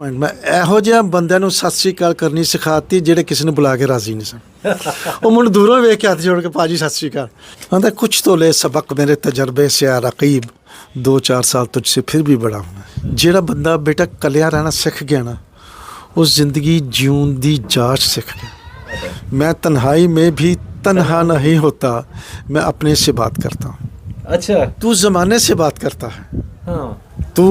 ਮੈਂ ਇਹੋ ਜਿਹਾ ਬੰਦਿਆਂ ਨੂੰ ਸਤਿ ਸ੍ਰੀ ਅਕਾਲ ਕਰਨੀ ਸਿਖਾਤੀ ਜਿਹੜੇ ਕਿਸੇ ਨੂੰ ਬੁਲਾ ਕੇ ਰਾਜ਼ੀ ਨਹੀਂ ਸਨ। ਉਹ ਮੈਨੂੰ ਦੂਰੋਂ ਵੇਖ ਕੇ ਹੱਥ ਜੋੜ ਕੇ ਪਾਜੀ ਸਤਿ ਸ੍ਰੀ ਅਕਾਲ। ਕਹਿੰਦਾ ਕੁਛ ਤੋਂ ਲੈ ਸਬਕ ਮੇਰੇ ਤਜਰਬੇ ਸੇ ਆ ਰਕੀਬ 2-4 ਸਾਲ ਤੁਝ ਸੇ ਫਿਰ ਵੀ ਬੜਾ ਹੁਣਾ ਜਿਹੜਾ ਬੰਦਾ ਬੇਟਾ ਕਲਿਆ ਰਹਿਣਾ ਸਿੱਖ ਗਿਆ ਨਾ ਉਸ ਜ਼ਿੰਦਗੀ ਜਿਉਣ ਦੀ ਜਾਚ ਸਿੱਖ ਗਿਆ। ਮੈਂ ਤਨਹਾਈ ਮੇ ਵੀ ਤਨਹਾ ਨਹੀਂ ਹੋਤਾ ਮੈਂ ਆਪਣੇ ਸੇ ਬਾਤ ਕਰਤਾ ਅੱਛਾ। ਤੂੰ ਜ਼ਮਾਨੇ ਸੇ ਬਾਤ ਕਰਤਾ ਹੈ। ਹਾਂ। तू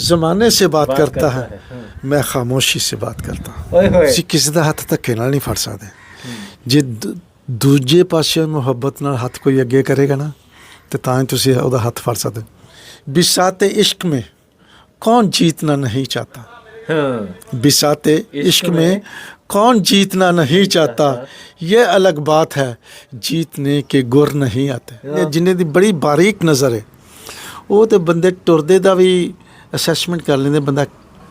जमाने से बात, बात करता, करता है, है, हाँ। मैं खामोशी से बात करता हूँ ओए होए ਤੁਸੀਂ ਕਿਸੇ ਦਾ ਹੱਥ ਧੱਕੇ ਨਾਲ ਨਹੀਂ ਫੜ ਸਕਦੇ ਜੇ ਦੂ- ਦੂਜੇ ਪਾਸੇ ਮੁਹੱਬਤ ਨਾਲ ਹੱਥ ਕੋਈ ਅੱਗੇ ਕਰੇਗਾ ਨਾ ਤੇ ਤਾਂ ਹੀ ਤੁਸੀਂ ਉਹਦਾ ਹੱਥ ਫੜ ਸਕਦੇ ਹੋ। ਬਿਸਾਤੇ ਇਸ਼ਕ में कौन जीतना नहीं चाहता हाँ बिसाते इश्क इश्क में में कौन जीतना नहीं चाहता ये अलग बात है जीतने के गुर नहीं आते ਇਹ ਜਿੰਨੇ ਦੀ ਬੜੀ ਬਾਰੀਕ ਨਜ਼ਰ ਹੈ ਉਹ ਤੇ ਬੰਦੇ ਟੁਰਦੇ ਦਾ ਵੀ ਅਸੈਸਮੈਂਟ ਕਰ ਲੈਂਦੇ ਬੰਦਾ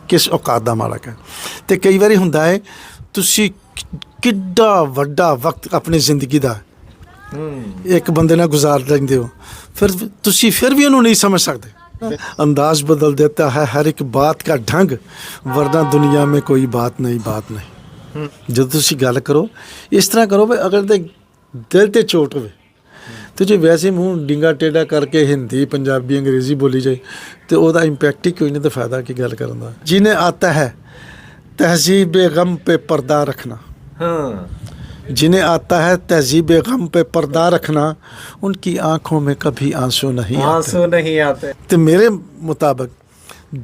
ਕਿਸ ਔਕਾਤ ਦਾ ਮਾਲਕ ਹੈ ਤੇ ਕਈ ਵਾਰੀ ਹੁੰਦਾ ਹੈ ਤੁਸੀਂ ਕਿ- ਕਿੱਡਾ ਵੱਡਾ ਵਕਤ ਆਪਣੀ ਜ਼ਿੰਦਗੀ ਦਾ हम्म ਇੱਕ ਬੰਦੇ ਨਾਲ ਗੁਜ਼ਾਰ ਲੈਂਦੇ ਹੋ ਫਿਰ ਤੁਸੀਂ ਫਿਰ ਵੀ ਉਹਨੂੰ ਨਹੀਂ ਸਮਝ ਸਕਦੇ अंदाज बदल देता है हर एक बात का ढंग वरना दुनिया में कोई बात नहीं बात नहीं ਜਦੋਂ ਤੁਸੀਂ ਗੱਲ ਕਰੋ ਇਸ ਤਰ੍ਹਾਂ ਕਰੋ ਵੀ ਅਗਰ ਤੇ ਦਿਲ ਤੇ ਚੋਟ ਹੋਵੇ ਤੇ ਜੇ ਵੈਸੇ ਮੂੰਹ ਡਿੰਗਾ ਟੇਡਾ ਕਰਕੇ ਹਿੰਦੀ ਪੰਜਾਬੀ ਅੰਗਰੇਜ਼ੀ ਬੋਲੀ ਜਾਏ ਤੇ ਉਹਦਾ ਇੰਪੈਕਟ ਹੀ ਕੋਈ ਨਹੀਂ ਤਾਂ ਫਾਇਦਾ ਕੀ ਗੱਲ ਕਰਨ ਦਾ ਜਿਨੇ ਆਤਾ ਹੈ ਤਹਿਜ਼ੀਬ ਗਮ पे पर्दा रखना हाँ जिन्हें आता है तहजीब गम पे पर्दा रखना उनकी आंखों में कभी आंसू नहीं आते आंसू नहीं आते ਤੇ ਮੇਰੇ ਮੁਤਾਬਕ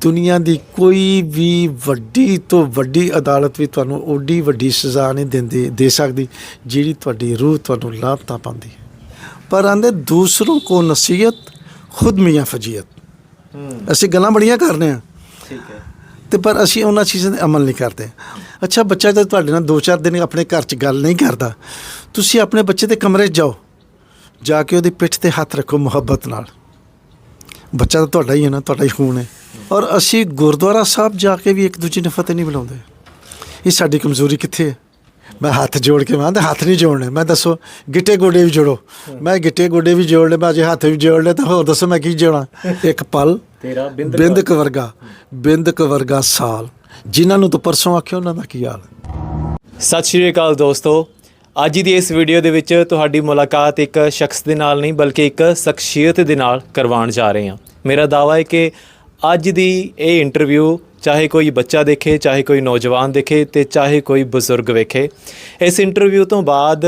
ਦੁਨੀਆ ਦੀ ਕੋਈ ਵੀ ਵੱਡੀ ਤੋਂ ਵੱਡੀ ਅਦਾਲਤ ਵੀ ਤੁਹਾਨੂੰ ਓਡੀ ਵੱਡੀ ਸਜ਼ਾ ਨਹੀਂ ਦਿੰਦੀ ਦੇ ਸਕਦੀ ਜਿਹੜੀ ਤੁਹਾਡੀ ਰੂਹ ਤੁਹਾਨੂੰ ਲਾਪਤਾ ਪਾਉਂਦੀ ਹੈ ਪਰ ਆਂਦੇ ਦੂਸਰੋਂ ਕੋ ਨਸੀਹਤ ਖੁਦ ਮੀਆਂ ਫਜੀਅਤ। ਅਸੀਂ ਗੱਲਾਂ ਬੜੀਆਂ ਕਰਨੇ ਆ ਠੀਕ ਹੈ। ਤੇ ਪਰ ਅਸੀਂ ਉਹਨਾਂ ਚੀਜ਼ਾਂ ਤੇ ਅਮਲ ਨਹੀਂ ਕਰਦੇ। ਅੱਛਾ ਬੱਚਾ ਜਦ ਤੁਹਾਡੇ ਨਾਲ 2-4 ਦਿਨ ਆਪਣੇ ਘਰ 'ਚ ਗੱਲ ਨਹੀਂ ਕਰਦਾ ਤੁਸੀਂ ਆਪਣੇ ਬੱਚੇ ਦੇ ਕਮਰੇ 'ਚ ਜਾਓ। ਜਾ ਕੇ ਉਹਦੀ ਪਿੱਠ ਤੇ ਹੱਥ ਰੱਖੋ ਮੁਹੱਬਤ ਨਾਲ। ਬੱਚਾ ਤਾਂ ਤੁਹਾਡਾ ਹੀ ਹੈ ਨਾ ਤੁਹਾਡਾ ਹੀ ਖੂਨ ਹੈ। ਔਰ ਅਸੀਂ ਗੁਰਦੁਆਰਾ ਸਾਹਿਬ ਜਾ ਕੇ ਵੀ ਇੱਕ ਦੂਜੇ ਨੂੰ ਫਤਿਹ ਨਹੀਂ ਬੁਲਾਉਂਦੇ। ਇਹ ਸਾਡੀ ਕਮਜ਼ੋਰੀ ਕਿੱਥੇ ਹੈ? ਮੈਂ ਹੱਥ ਜੋੜ ਕੇ ਮੈਂ ਤਾਂ ਹੱਥ ਨਹੀਂ ਜੋੜਨੇ। ਮੈਂ ਦੱਸੋ ਗਿੱਟੇ ਗੋਡੇ ਵੀ ਜੋੜੋ। ਮੈਂ ਗਿੱਟੇ ਗੋਡੇ ਵੀ ਜੋੜ ਲਏ ਮੈਂ ਹੱਥ ਵੀ ਜੋੜ ਲਏ ਤਾਂ ਹੋਰ ਦੱਸੋ ਮੈਂ ਕੀ ਜੋੜਾਂ? ਇੱਕ ਪਲ। ਤੇਰਾ ਬਿੰਦ ਕਵਰਗਾ ਬਿੰਦ ਵਰਗਾ। ਸਾਲ। ਜਿਨ੍ਹਾਂ ਨੂੰ ਤੋਂ ਪਰਸੋਂ ਆਖਿਓ ਉਹਨਾਂ ਦਾ ਕੀ ਹਾਲ ਸਤਿ ਸ਼੍ਰੀ ਅਕਾਲ ਦੋਸਤੋ। ਅੱਜ ਦੀ ਇਸ ਵੀਡੀਓ ਦੇ ਵਿੱਚ ਤੁਹਾਡੀ ਮੁਲਾਕਾਤ ਇੱਕ ਸ਼ਖਸ ਦੇ ਨਾਲ ਨਹੀਂ ਬਲਕਿ ਇੱਕ ਸ਼ਖਸੀਅਤ ਦੇ ਨਾਲ ਕਰਵਾਉਣ ਜਾ ਰਹੇ ਹਾਂ। ਮੇਰਾ ਦਾਵਾ ਹੈ ਕਿ ਅੱਜ ਦੀ ਇਹ ਇੰਟਰਵਿਊ ਚਾਹੇ ਕੋਈ ਬੱਚਾ ਦੇਖੇ, ਚਾਹੇ ਕੋਈ ਨੌਜਵਾਨ ਦੇਖੇ ਤੇ ਚਾਹੇ ਕੋਈ ਬਜ਼ੁਰਗ ਵੇਖੇ, ਇਸ ਇੰਟਰਵਿਊ ਤੋਂ ਬਾਅਦ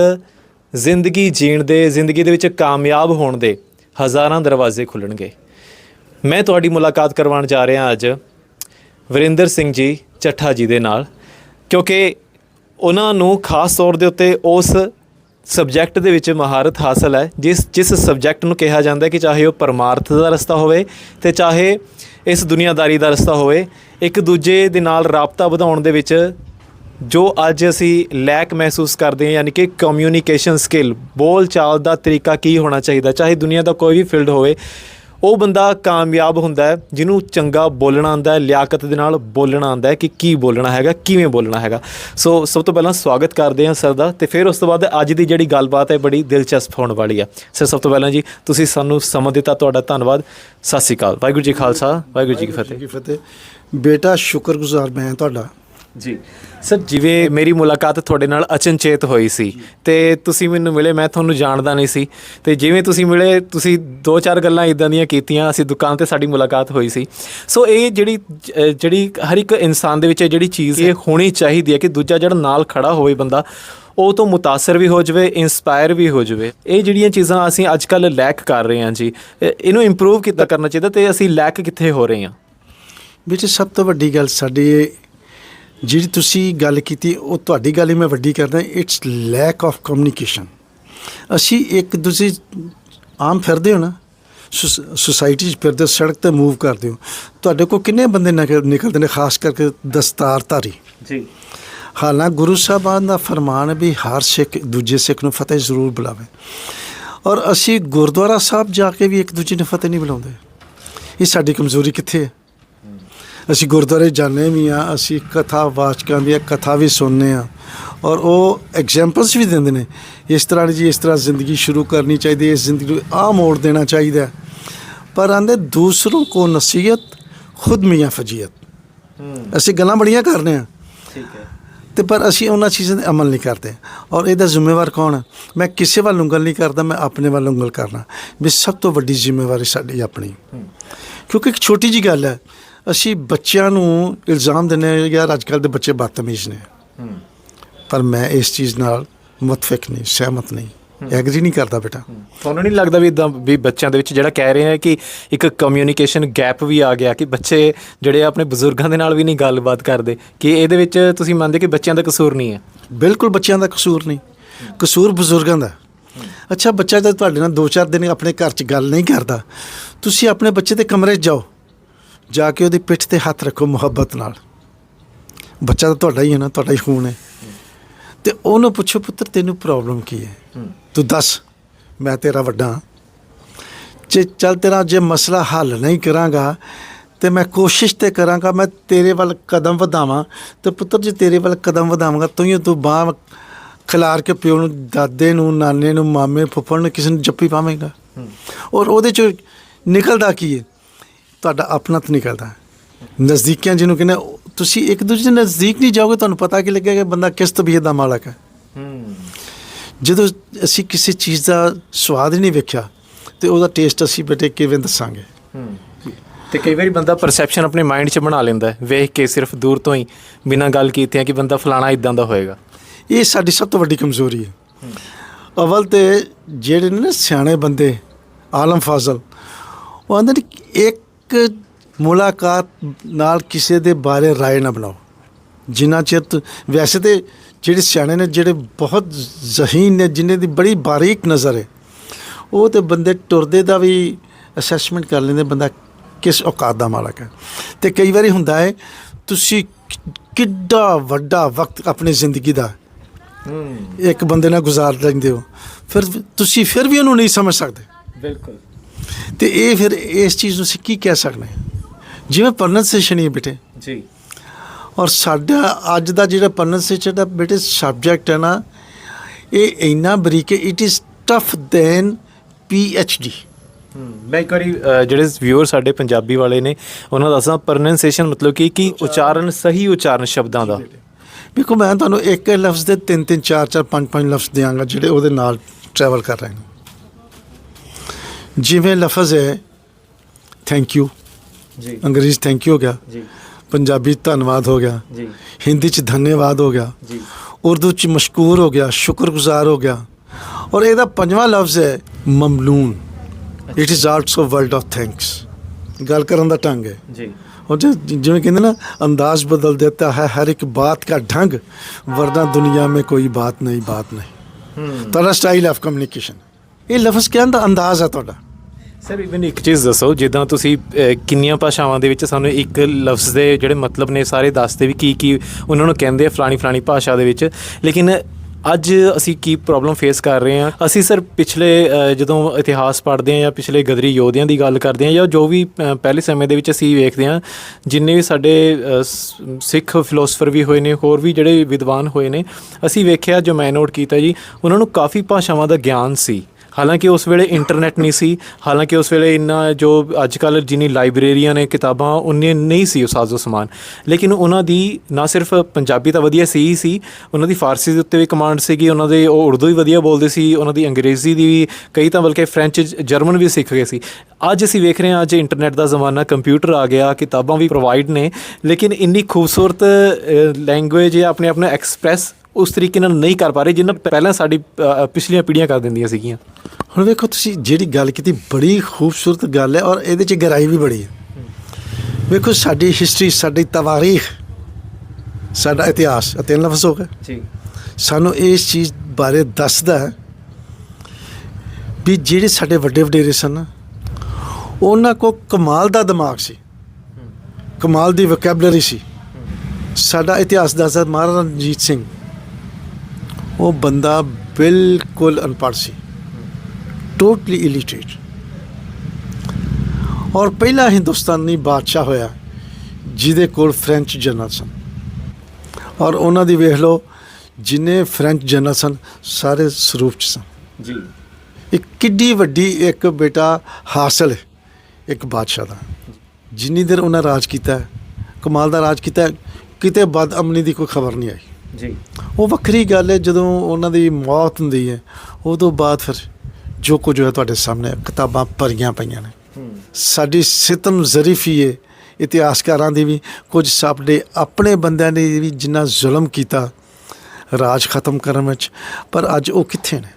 ਜ਼ਿੰਦਗੀ ਜੀਣ ਦੇ, ਜ਼ਿੰਦਗੀ ਦੇ ਵਿੱਚ ਕਾਮਯਾਬ ਹੋਣ ਦੇ ਹਜ਼ਾਰਾਂ ਦਰਵਾਜ਼ੇ ਖੁੱਲਣਗੇ। ਮੈਂ ਤੁਹਾਡੀ ਮੁਲਾਕਾਤ ਕਰਵਾਉਣ ਜਾ ਰਿਹਾ ਅੱਜ ਵਰਿੰਦਰ ਸਿੰਘ ਜੀ ਚੱਠਾ ਜੀ ਦੇ ਨਾਲ, ਕਿਉਂਕਿ ਉਹਨਾਂ ਨੂੰ ਖਾਸ ਤੌਰ ਦੇ ਉੱਤੇ ਉਸ ਸਬਜੈਕਟ ਦੇ ਵਿੱਚ ਮਹਾਰਤ ਹਾਸਲ ਹੈ, ਜਿਸ ਜਿਸ ਸਬਜੈਕਟ ਨੂੰ ਕਿਹਾ ਜਾਂਦਾ ਹੈ ਕਿ ਚਾਹੇ ਉਹ ਪਰਮਾਰਥ ਦਾ ਰਸਤਾ ਹੋਵੇ ਤੇ ਚਾਹੇ ਇਸ ਦੁਨੀਆਦਾਰੀ ਦਾ ਰਸਤਾ ਹੋਵੇ, ਇੱਕ ਦੂਜੇ ਦੇ ਨਾਲ ਰਾਬਤਾ ਵਧਾਉਣ ਦੇ ਵਿੱਚ ਜੋ ਅੱਜ ਅਸੀਂ ਲੈਕ ਮਹਿਸੂਸ ਕਰਦੇ ਹਾਂ, ਯਾਨੀ ਕਿ ਕਮਿਊਨੀਕੇਸ਼ਨ ਸਕਿੱਲ ਬੋਲ ਚਾਲ ਦਾ ਤਰੀਕਾ ਕੀ ਹੋਣਾ ਚਾਹੀਦਾ, ਚਾਹੇ ਦੁਨੀਆ ਦਾ ਕੋਈ ਵੀ ਫੀਲਡ ਹੋਵੇ ਉਹ ਬੰਦਾ ਕਾਮਯਾਬ ਹੁੰਦਾ ਹੈ, ਜਿਹਨੂੰ ਚੰਗਾ ਬੋਲਣਾ ਆਉਂਦਾ ਹੈ, ਲਿਆਕਤ ਦੇ ਨਾਲ ਬੋਲਣਾ ਆਉਂਦਾ ਹੈ ਕਿ ਕੀ ਬੋਲਣਾ ਹੈਗਾ, ਕਿਵੇਂ ਬੋਲਣਾ ਹੈਗਾ। ਸੋ ਸਭ ਤੋਂ ਪਹਿਲਾਂ ਸਵਾਗਤ ਕਰਦੇ ਹਾਂ ਸਰ ਦਾ ਤੇ ਫਿਰ ਉਸ ਤੋਂ ਬਾਅਦ ਅੱਜ ਦੀ ਜਿਹੜੀ ਗੱਲਬਾਤ ਹੈ, ਬੜੀ ਦਿਲਚਸਪ ਹੋਣ ਵਾਲੀ ਆ ਸਰ, ਸਭ ਤੋਂ ਪਹਿਲਾਂ ਜੀ, ਤੁਸੀਂ ਸਾਨੂੰ ਸਮਾਂ ਦਿੱਤਾ ਤੁਹਾਡਾ ਧੰਨਵਾਦ। ਸਤਿ ਸ਼੍ਰੀ ਅਕਾਲ। ਵਾਹਿਗੁਰੂ ਜੀ ਖਾਲਸਾ, ਵਾਹਿਗੁਰੂ ਜੀ ਕੀ ਫਤਿਹ। ਕੀ ਫਤਿਹ। ਬੇਟਾ ਸ਼ੁਕਰਗੁਜ਼ਾਰ ਮੈਂ ਤੁਹਾਡਾ। ਜੀ। ਸਰ, ਜਿਵੇਂ ਮੇਰੀ ਮੁਲਾਕਾਤ ਤੁਹਾਡੇ ਨਾਲ ਅਚਨਚੇਤ ਹੋਈ ਸੀ ਤੇ ਤੁਸੀਂ ਮੈਨੂੰ ਮਿਲੇ, ਮੈਂ ਤੁਹਾਨੂੰ ਜਾਣਦਾ ਨਹੀਂ ਸੀ। ਤੇ ਜਿਵੇਂ ਤੁਸੀਂ ਮਿਲੇ, ਤੁਸੀਂ ਦੋ ਚਾਰ ਗੱਲਾਂ ਇਦਾਂ ਦੀਆਂ ਕੀਤੀਆਂ, ਅਸੀਂ ਦੁਕਾਨ ਤੇ ਸਾਡੀ ਮੁਲਾਕਾਤ ਹੋਈ ਸੀ। ਸੋ ਇਹ ਜਿਹੜੀ ਜਿਹੜੀ ਹਰ ਇੱਕ ਇਨਸਾਨ ਦੇ ਵਿੱਚ ਇਹ ਜਿਹੜੀ ਚੀਜ਼ ਇਹ ਹੋਣੀ ਚਾਹੀਦੀ ਹੈ ਕਿ ਦੂਜਾ ਜਿਹੜਾ ਨਾਲ ਖੜਾ ਹੋਵੇ ਬੰਦਾ, ਉਹ ਤੋਂ ਮੁਤਾਸਰ ਵੀ ਹੋ ਜਾਵੇ ਇਨਸਪਾਇਰ ਵੀ ਹੋ ਜਾਵੇ। ਇਹ ਜਿਹੜੀਆਂ ਚੀਜ਼ਾਂ ਅਸੀਂ ਅੱਜ ਕੱਲ ਲੈਕ ਕਰ ਰਹੇ ਹਾਂ ਜੀ ਇਹਨੂੰ ਇੰਪਰੂਵ ਕਿੱਦਾਂ ਕਰਨਾ ਚਾਹੀਦਾ ਤੇ ਅਸੀਂ ਲੈਕ ਕਿੱਥੇ ਹੋ ਰਹੇ ਹਾਂ? ਵਿੱਚ ਸਭ ਤੋਂ ਵੱਡੀ ਗੱਲ ਸਾਡੀ ਜਿਹੜੀ ਤੁਸੀਂ ਗੱਲ ਕੀਤੀ ਉਹ ਤੁਹਾਡੀ ਗੱਲ ਹੀ ਮੈਂ ਵੱਡੀ ਕਰਦਾ ਇਟਸ ਲੈਕ ਆਫ ਕਮਿਊਨੀਕੇਸ਼ਨ ਅਸੀਂ ਇੱਕ ਦੂਜੇ ਆਮ ਫਿਰਦੇ ਹੋ ਨਾ ਸੁਸਾਇਟੀ 'ਚ ਫਿਰਦੇ ਸੜਕ ਤੇ ਮੂਵ ਕਰਦੇ ਹੋ ਤੁਹਾਡੇ ਕੋਲ ਕਿੰਨੇ ਬੰਦੇ ਨਿਕਲ- ਨਿਕਲਦੇ ਨੇ ਖਾਸ ਕਰਕੇ ਦਸਤਾਰਧਾਰੀ? ਜੀ। ਹਾਲਾਂ ਗੁਰੂ ਸਾਹਿਬਾਨ ਦਾ ਫਰਮਾਨ ਵੀ ਹਰ ਸਿੱਖ ਦੂਜੇ ਸਿੱਖ ਨੂੰ ਫਤਿਹ ਜ਼ਰੂਰ ਬੁਲਾਵੇ। ਔਰ ਅਸੀਂ ਗੁਰਦੁਆਰਾ ਸਾਹਿਬ ਜਾ ਕੇ ਵੀ ਇੱਕ ਦੂਜੇ ਨੂੰ ਫਤਿਹ ਨਹੀਂ ਬੁਲਾਉਂਦੇ। ਇਹ ਸਾਡੀ ਕਮਜ਼ੋਰੀ ਕਿੱਥੇ ਹੈ? ਅਸੀਂ ਗੁਰਦੁਆਰੇ ਜਾਂਦੇ ਵੀ ਆ ਅਸੀਂ ਕਥਾ ਵਾਚਕਾਂ ਦੀਆਂ ਕਥਾ ਵੀ ਸੁਣਨੇ ਆ ਔਰ ਉਹ ਐਗਜ਼ਾਮਪਲਸ ਵੀ ਦਿੰਦੇ ਨੇ। ਇਸ ਤਰ੍ਹਾਂ ਜੀ ਇਸ ਤਰ੍ਹਾਂ ਜ਼ਿੰਦਗੀ ਸ਼ੁਰੂ ਕਰਨੀ ਚਾਹੀਦੀ ਹੈ ਇਸ ਜ਼ਿੰਦਗੀ ਨੂੰ ਆਹ ਮੋੜ ਦੇਣਾ ਚਾਹੀਦਾ। ਪਰ ਆਂਦੇ ਦੂਸਰੋਂ ਕੋ ਨਸੀਹਤ ਖੁਦ ਮੀਆਂ ਫਜੀਅਤ। ਅਸੀਂ ਗੱਲਾਂ ਬੜੀਆਂ ਕਰਦੇ ਹਾਂ। ਠੀਕ ਹੈ। ਤੇ ਪਰ ਅਸੀਂ ਉਹਨਾਂ ਚੀਜ਼ਾਂ ਤੇ ਅਮਲ ਨਹੀਂ ਕਰਦੇ। ਔਰ ਇਹਦਾ ਜ਼ਿੰਮੇਵਾਰ ਕੌਣ ਹੈ? ਮੈਂ ਕਿਸੇ ਵੱਲ ਉਂਗਲ ਨਹੀਂ ਕਰਦਾ ਮੈਂ ਆਪਣੇ ਵੱਲ ਉਂਗਲ ਕਰਨਾ। ਵੀ ਸਭ ਤੋਂ ਵੱਡੀ ਜ਼ਿੰਮੇਵਾਰੀ ਸਾਡੀ ਆਪਣੀ। ਕਿਉਂਕਿ ਇੱਕ ਛੋਟੀ ਜੀ ਗੱਲ ਹੈ ਅਸੀਂ ਬੱਚਿਆਂ ਨੂੰ ਇਲਜ਼ਾਮ ਦਿੰਦੇ ਹਾਂ ਯਾਰ ਅੱਜ ਕੱਲ੍ਹ ਦੇ ਬੱਚੇ ਬਦਤਮੀਜ਼ ਨੇ। ਪਰ ਮੈਂ ਇਸ ਚੀਜ਼ ਨਾਲ ਮੁਤਫਿਕ ਨਹੀਂ ਸਹਿਮਤ ਨਹੀਂ। ਐਗਰੀ ਨਹੀਂ ਕਰਦਾ ਬੇਟਾ। ਤੁਹਾਨੂੰ ਨਹੀਂ ਲੱਗਦਾ ਵੀ ਇਦਾਂ ਵੀ ਬੱਚਿਆਂ ਦੇ ਵਿੱਚ ਜਿਹੜਾ ਕਹਿ ਰਹੇ ਆ ਕਿ ਇੱਕ ਕਮਿਊਨੀਕੇਸ਼ਨ ਗੈਪ ਵੀ ਆ ਗਿਆ ਕਿ ਬੱਚੇ ਜਿਹੜੇ ਆਪਣੇ ਬਜ਼ੁਰਗਾਂ ਦੇ ਨਾਲ ਵੀ ਨਹੀਂ ਗੱਲਬਾਤ ਕਰਦੇ ਕਿ ਇਹਦੇ ਵਿੱਚ ਤੁਸੀਂ ਮੰਨਦੇ ਕਿ ਬੱਚਿਆਂ ਦਾ ਕਸੂਰ ਨਹੀਂ ਹੈ? ਬਿਲਕੁਲ ਬੱਚਿਆਂ ਦਾ ਕਸੂਰ ਨਹੀਂ। ਕਸੂਰ ਬਜ਼ੁਰਗਾਂ ਦਾ। ਅੱਛਾ ਬੱਚਾ ਜਦ ਤੁਹਾਡੇ ਨਾਲ 2-4 ਦਿਨ ਆਪਣੇ ਘਰ 'ਚ ਗੱਲ ਨਹੀਂ ਕਰਦਾ ਤੁਸੀਂ ਆਪਣੇ ਬੱਚੇ ਦੇ ਕਮਰੇ 'ਚ ਜਾਓ। ਜਾ ਕੇ ਉਹਦੀ ਪਿੱਠ ਤੇ ਹੱਥ ਰੱਖੋ ਮੁਹੱਬਤ ਨਾਲ। ਬੱਚਾ ਤਾਂ ਤੁਹਾਡਾ ਹੀ ਹੈ ਨਾ ਤੁਹਾਡਾ ਹੀ ਖੂਨ ਹੈ। ਤੇ ਉਹਨੂੰ ਪੁੱਛੋ ਪੁੱਤਰ ਤੈਨੂੰ ਪ੍ਰੋਬਲਮ ਕੀ ਹੈ? ਤੂੰ ਦੱਸ ਮੈਂ ਤੇਰਾ ਵੱਡਾ। ਜੇ ਚੱਲ ਤੇਰਾ ਜੇ ਮਸਲਾ ਹੱਲ ਨਹੀਂ ਕਰਾਂਗਾ ਤੇ ਮੈਂ ਕੋਸ਼ਿਸ਼ ਤੇ ਕਰਾਂਗਾ ਮੈਂ ਤੇਰੇ ਵੱਲ ਕਦਮ ਵਧਾਵਾਂ। ਤੇ ਪੁੱਤਰ ਜੇ ਤੇਰੇ ਵੱਲ ਕਦਮ ਵਧਾਵਾਂਗਾ ਤੂੰ ਹੀ ਤੂੰ ਬਾਹ ਖਿਲਾਰ ਕੇ ਪਿਓ ਨੂੰ ਦਾਦੇ ਨੂੰ ਨਾਨੇ ਨੂੰ ਮਾਮੇ ਫੁੱਫੜ ਨੂੰ ਕਿਸੇ ਨੂੰ ਜੱਫੀ ਪਾਵੇਂਗਾ। ਔਰ ਉਹਦੇ ਚ ਨਿਕਲਦਾ ਕੀ ਹੈ? ਤੁਹਾਡਾ ਆਪਣਤ ਨਿਕਲਦਾ ਹੈ। ਨਜ਼ਦੀਕੀਆਂ ਜਿਹਨੂੰ ਕਹਿੰਦੇ ਤੁਸੀਂ ਇੱਕ ਦੂਜੇ ਦੇ ਨਜ਼ਦੀਕ ਨਹੀਂ ਜਾਓਗੇ ਤੁਹਾਨੂੰ ਪਤਾ ਕੀ ਲੱਗੇਗਾ ਕਿ ਬੰਦਾ ਕਿਸ ਤਬੀਅਤ ਦਾ ਮਾਲਕ ਹੈ। ਜਦੋਂ ਅਸੀਂ ਕਿਸੇ ਚੀਜ਼ ਦਾ ਸਵਾਦ ਹੀ ਨਹੀਂ ਵੇਖਿਆ ਤੇ ਉਹਦਾ ਟੇਸਟ ਅਸੀਂ ਬੇਟੇ ਕਿਵੇਂ ਦੱਸਾਂਗੇ? ਤੇ ਕਈ ਵਾਰੀ ਬੰਦਾ ਪਰਸੈਪਸ਼ਨ ਆਪਣੇ ਮਾਈਂਡ 'ਚ ਬਣਾ ਲੈਂਦਾ ਹੈ ਵੇਖ ਕੇ ਸਿਰਫ ਦੂਰ ਤੋਂ ਹੀ ਬਿਨਾਂ ਗੱਲ ਕੀਤਿਆਂ ਕਿ ਬੰਦਾ ਫਲਾਣਾ ਇਦਾਂ ਦਾ ਹੋਏਗਾ। ਇਹ ਸਾਡੀ ਸਭ ਤੋਂ ਵੱਡੀ ਕਮਜ਼ੋਰੀ ਹੈ। ਅਵਲ ਤੇ ਜਿਹੜੇ ਨੇ ਸਿਆਣੇ ਬੰਦੇ ਆਲਮ ਫਾਜ਼ਲ ਉਹ ਆਂਦੇ ਨੇ ਕਿ ਇੱਕ ਮੁਲਾਕਾਤ ਨਾਲ ਕਿਸੇ ਦੇ ਬਾਰੇ ਰਾਏ ਨਾ ਬਣਾਓ। ਜਿੰਨਾ ਚਿਰ ਵੈਸੇ ਤੇ ਜਿਹੜੇ ਸਿਆਣੇ ਨੇ ਜਿਹੜੇ ਬਹੁਤ ਜ਼ਹੀਨ ਨੇ ਜਿਨ੍ਹਾਂ ਦੀ ਬੜੀ ਬਾਰੀਕ ਨਜ਼ਰ ਹੈ ਉਹ ਤੇ ਬੰਦੇ ਟੁਰਦੇ ਦਾ ਵੀ ਅਸੈਸਮੈਂਟ ਕਰ ਲੈਂਦੇ ਬੰਦਾ ਕਿਸ ਔਕਾਤ ਦਾ ਮਾਲਕ ਹੈ। ਤੇ ਕਈ ਵਾਰੀ ਹੁੰਦਾ ਹੈ ਤੁਸੀਂ ਕਿੱਡਾ ਵੱਡਾ ਵਕਤ ਆਪਣੀ ਜ਼ਿੰਦਗੀ ਦਾ ਇੱਕ ਬੰਦੇ ਨਾਲ ਗੁਜ਼ਾਰ ਲੈਂਦੇ ਹੋ ਫਿਰ ਤੁਸੀਂ ਫਿਰ ਵੀ ਉਹਨੂੰ ਨਹੀਂ ਸਮਝ ਸਕਦੇ। ਬਿਲਕੁਲ। ਤੇ ਇਹ ਫਿਰ ਇਸ ਚੀਜ਼ ਨੂੰ ਅਸੀਂ ਕੀ ਕਹਿ ਸਕਦੇ ਜਿਵੇਂ ਪ੍ਰੋਨੰਸੀਏਸ਼ਨ ਹੀ ਹੈ ਬੇਟੇ ਜੀ। ਔਰ ਸਾਡਾ ਅੱਜ ਦਾ ਜਿਹੜਾ ਪ੍ਰੋਨੰਸੀਏਸ਼ਨ ਦਾ ਬੇਟੇ ਸਬਜੈਕਟ ਹੈ ਨਾ ਇਹ ਇੰਨਾ ਬਰੀਕ ਹੈ it is tough than P H D ਮੈਂ ਇੱਕ ਵਾਰੀ ਜਿਹੜੇ ਵਿਊਅਰ ਸਾਡੇ ਪੰਜਾਬੀ ਵਾਲੇ ਨੇ ਉਹਨਾਂ ਦਾ ਦੱਸਾਂ ਪ੍ਰੋਨੰਸੀਏਸ਼ਨ ਮਤਲਬ ਕਿ ਕੀ ਉਚਾਰਨ। ਸਹੀ ਉਚਾਰਨ ਸ਼ਬਦਾਂ ਦਾ। ਵੇਖੋ ਮੈਂ ਤੁਹਾਨੂੰ ਇੱਕ ਲਫ਼ਜ਼ ਦੇ ਤਿੰਨ ਤਿੰਨ ਚਾਰ ਚਾਰ ਪੰਜ ਪੰਜ ਲਫ਼ਜ਼ ਦਿਆਂਗਾ ਜਿਹੜੇ ਉਹਦੇ ਨਾਲ ਟਰੈਵਲ ਕਰ ਰਹੇ ਨੇ। ਜਿਵੇਂ ਲਫ਼ਜ਼ ਹੈ ਥੈਂਕ ਯੂ ਜੀ। ਅੰਗਰੇਜ਼ੀ ਥੈਂਕ ਯੂ ਹੋ ਗਿਆ। ਜੀ। पंजाबी धन्यवाद हो गया हिंदी च धन्यवाद हो गया उर्दू च मशकूर हो गया शुक्रगुजार हो गया और यदा पंजवा लफ्ज़ है ममलून it is also world of thanks ਗੱਲ ਕਰਨ ਦਾ ਢੰਗ ਹੈ। ਜੀ। ਉਹ ਜਿਵੇਂ ਕਹਿੰਦੇ ਨਾ ਅੰਦਾਜ਼ ਬਦਲ ਦਿੰਦਾ ਹੈ ਹਰ ਇੱਕ ਬਾਤ ਦਾ ਢੰਗ ਵਰਨਾ ਦੁਨੀਆ ਮੇ ਕੋਈ ਬਾਤ ਨਹੀਂ ਬਾਤ ਨਹੀਂ। ਤੁਹਾਡਾ ਸਟਾਈਲ ਆਫ ਕਮਿਊਨੀਕੇਸ਼ਨ ਇਹ ਲਫ਼ਜ਼ ਕਹਿੰਦਾ ਅੰਦਾਜ਼ ਹੈ ਤੁਹਾਡਾ। ਸਰ ਇਵਨ ਇੱਕ ਚੀਜ਼ ਦੱਸੋ ਜਿੱਦਾਂ ਤੁਸੀਂ ਅ, ਕਿੰਨੀਆਂ ਭਾਸ਼ਾਵਾਂ ਦੇ ਵਿੱਚ ਸਾਨੂੰ ਇੱਕ ਲਫ਼ਜ਼ ਦੇ ਜਿਹੜੇ ਮਤਲਬ ਨੇ ਸਾਰੇ ਦੱਸਦੇ ਵੀ ਕੀ ਕੀ ਉਹਨਾਂ ਨੂੰ ਕਹਿੰਦੇ ਆ ਫਲਾਣੀ ਫਲਾਣੀ ਭਾਸ਼ਾ ਦੇ ਵਿੱਚ। ਲੇਕਿਨ ਅੱਜ ਅਸੀਂ ਕੀ ਪ੍ਰੋਬਲਮ ਫੇਸ ਕਰ ਰਹੇ ਹਾਂ? ਅਸੀਂ ਸਰ ਪਿਛਲੇ ਅ, ਜਦੋਂ ਇਤਿਹਾਸ ਪੜ੍ਹਦੇ ਹਾਂ ਜਾਂ ਪਿਛਲੇ ਗਦਰੀ ਯੋਧਿਆਂ ਦੀ ਗੱਲ ਕਰਦੇ ਹਾਂ ਜਾਂ ਜੋ ਵੀ ਅ, ਪਹਿਲੇ ਸਮੇਂ ਦੇ ਵਿੱਚ ਅਸੀਂ ਵੇਖਦੇ ਹਾਂ ਜਿੰਨੇ ਵੀ ਸਾਡੇ ਅ, ਸ- ਸਿੱਖ ਫਿਲੋਸਫਰ ਵੀ ਹੋਏ ਨੇ ਹੋਰ ਵੀ ਜਿਹੜੇ ਵਿਦਵਾਨ ਹੋਏ ਨੇ ਅਸੀਂ ਵੇਖਿਆ ਜੋ ਮੈਂ ਨੋਟ ਕੀਤਾ ਜੀ ਉਹਨਾਂ ਨੂੰ ਕਾਫੀ ਭਾਸ਼ਾਵਾਂ ਦਾ ਗਿਆਨ ਸੀ। ਹਾਲਾਂਕਿ ਉਸ ਵੇਲੇ ਇੰਟਰਨੈਟ ਨਹੀਂ ਸੀ, ਹਾਲਾਂਕਿ ਉਸ ਵੇਲੇ ਇੰਨਾ ਜੋ ਅੱਜ ਕੱਲ ਜਿੰਨੀ ਲਾਇਬ੍ਰੇਰੀਆਂ ਨੇ ਕਿਤਾਬਾਂ, ਉਨੇ ਨਹੀਂ ਸੀ ਉਹ ਸਾਜ਼ੋ ਸਮਾਨ। ਲੇਕਿਨ ਉਹਨਾਂ ਦੀ ਨਾ ਸਿਰਫ ਪੰਜਾਬੀ ਤਾਂ ਵਧੀਆ ਸੀ ਹੀ ਸੀ, ਉਹਨਾਂ ਦੀ ਫਾਰਸੀ ਦੇ ਉੱਤੇ ਵੀ ਕਮਾਂਡ ਸੀਗੀ, ਉਹਨਾਂ ਦੇ ਉਹ ਉਰਦੂ ਵੀ ਵਧੀਆ ਬੋਲਦੇ ਸੀ, ਉਹਨਾਂ ਦੀ ਅੰਗਰੇਜ਼ੀ ਦੀ ਵੀ ਕਈ ਤਾਂ ਬਲਕਿ ਫ੍ਰੈਂਚ ਜਰਮਨ ਵੀ ਸਿੱਖ ਗਏ ਸੀ। ਅੱਜ ਅਸੀਂ ਵੇਖ ਰਹੇ ਹਾਂ, ਅੱਜ ਇੰਟਰਨੈਟ ਦਾ ਜ਼ਮਾਨਾ ਕੰਪਿਊਟਰ ਆ ਗਿਆ, ਕਿਤਾਬਾਂ ਵੀ ਪ੍ਰੋਵਾਈਡ ਨੇ, ਲੇਕਿਨ ਇੰਨੀ ਖੂਬਸੂਰਤ ਲੈਂਗੁਏਜ ਜਾਂ ਆਪਣੇ ਆਪਣਾ ਐਕਸਪ੍ਰੈਸ ਉਸ ਤਰੀਕੇ ਨਾਲ ਨਹੀਂ ਕਰ ਪਾ ਰਹੇ ਜਿੰਨਾ ਪਹਿਲਾਂ ਸਾਡੀ ਅ, ਪਿਛਲੀਆਂ ਪੀੜ੍ਹੀਆਂ ਕਰ ਦਿੰਦੀਆਂ ਸੀਗੀਆਂ। ਹੁਣ ਵੇਖੋ ਤੁਸੀਂ ਜਿਹੜੀ ਗੱਲ ਕੀਤੀ ਬੜੀ ਖੂਬਸੂਰਤ ਗੱਲ ਹੈ ਔਰ ਇਹਦੇ ਚ ਗਹਿਰਾਈ ਵੀ ਬੜੀ ਹੈ। ਵੇਖੋ ਸਾਡੀ ਹਿਸਟਰੀ ਸਾਡੀ ਤਵਾਰੀਖ ਸਾਡਾ ਇਤਿਹਾਸ ਤਿੰਨ ਲਫ਼ਜ਼ ਹੋ ਗਏ। ਜੀ। ਸਾਨੂੰ ਇਸ ਚੀਜ਼ ਬਾਰੇ ਦੱਸਦਾ ਹੈ ਵੀ ਜਿਹੜੇ ਸਾਡੇ ਵੱਡੇ ਵਡੇਰੇ ਸਨ ਉਹਨਾਂ ਕੋ ਕਮਾਲ ਦਾ ਦਿਮਾਗ ਸੀ। ਕਮਾਲ ਦੀ ਵੋਕੈਬਲਰੀ ਸੀ। ਸਾਡਾ ਇਤਿਹਾਸ ਦੱਸਦਾ ਮਹਾਰਾਜਾ ਰਣਜੀਤ ਸਿੰਘ ਉਹ ਬੰਦਾ ਬਿਲਕੁਲ ਅਨਪੜ੍ਹ ਸੀ। ਟੋਟਲੀ ਇਲਿਟਰੇਟ ਔਰ ਪਹਿਲਾ ਹਿੰਦੁਸਤਾਨੀ ਬਾਦਸ਼ਾਹ ਹੋਇਆ ਜਿਹਦੇ ਕੋਲ ਫ੍ਰੈਂਚ ਜਨਰਲ ਸਨ। ਔਰ ਉਹਨਾਂ ਦੀ ਵੇਖ ਲਓ ਜਿੰਨੇ ਫ੍ਰੈਂਚ ਜਨਰਲ ਸਨ ਸਾਰੇ ਸਰੂਪ ਚ ਸਨ। ਜੀ। ਇੱਕ ਕਿੱਡੀ ਵੱਡੀ ਇੱਕ ਬੇਟਾ ਹਾਸਲ ਹੈ ਇੱਕ ਬਾਦਸ਼ਾਹ ਦਾ। ਜਿੰਨੀ ਦੇਰ ਉਹਨਾਂ ਰਾਜ ਕੀਤਾ ਕਮਾਲ ਦਾ ਰਾਜ ਕੀਤਾ ਕਿਤੇ ਬਦ ਅਮਨੀ ਦੀ ਕੋਈ ਖਬਰ ਨਹੀਂ ਆਈ। ਜੀ। ਉਹ ਵੱਖਰੀ ਗੱਲ ਹੈ ਜਦੋਂ ਉਹਨਾਂ ਦੀ ਮੌਤ ਹੁੰਦੀ ਹੈ ਉਦੋਂ ਬਾਅਦ ਫਿਰ ਜੋ ਕੁਝ ਹੋਇਆ ਤੁਹਾਡੇ ਸਾਹਮਣੇ ਕਿਤਾਬਾਂ ਭਰੀਆਂ ਪਈਆਂ ਨੇ। ਹੂੰ। ਸਾਡੀ ਸਿਤਮ ਜ਼ਰੀਫੀ ਹੈ ਇਤਿਹਾਸਕਾਰਾਂ ਦੀ ਵੀ ਕੁਝ ਸਾਡੇ ਆਪਣੇ ਬੰਦਿਆਂ ਨੇ ਵੀ ਜਿੰਨਾ ਜ਼ੁਲਮ ਕੀਤਾ ਰਾਜ ਖਤਮ ਕਰਨ ਵਿੱਚ ਪਰ ਅੱਜ ਉਹ ਕਿੱਥੇ ਨੇ?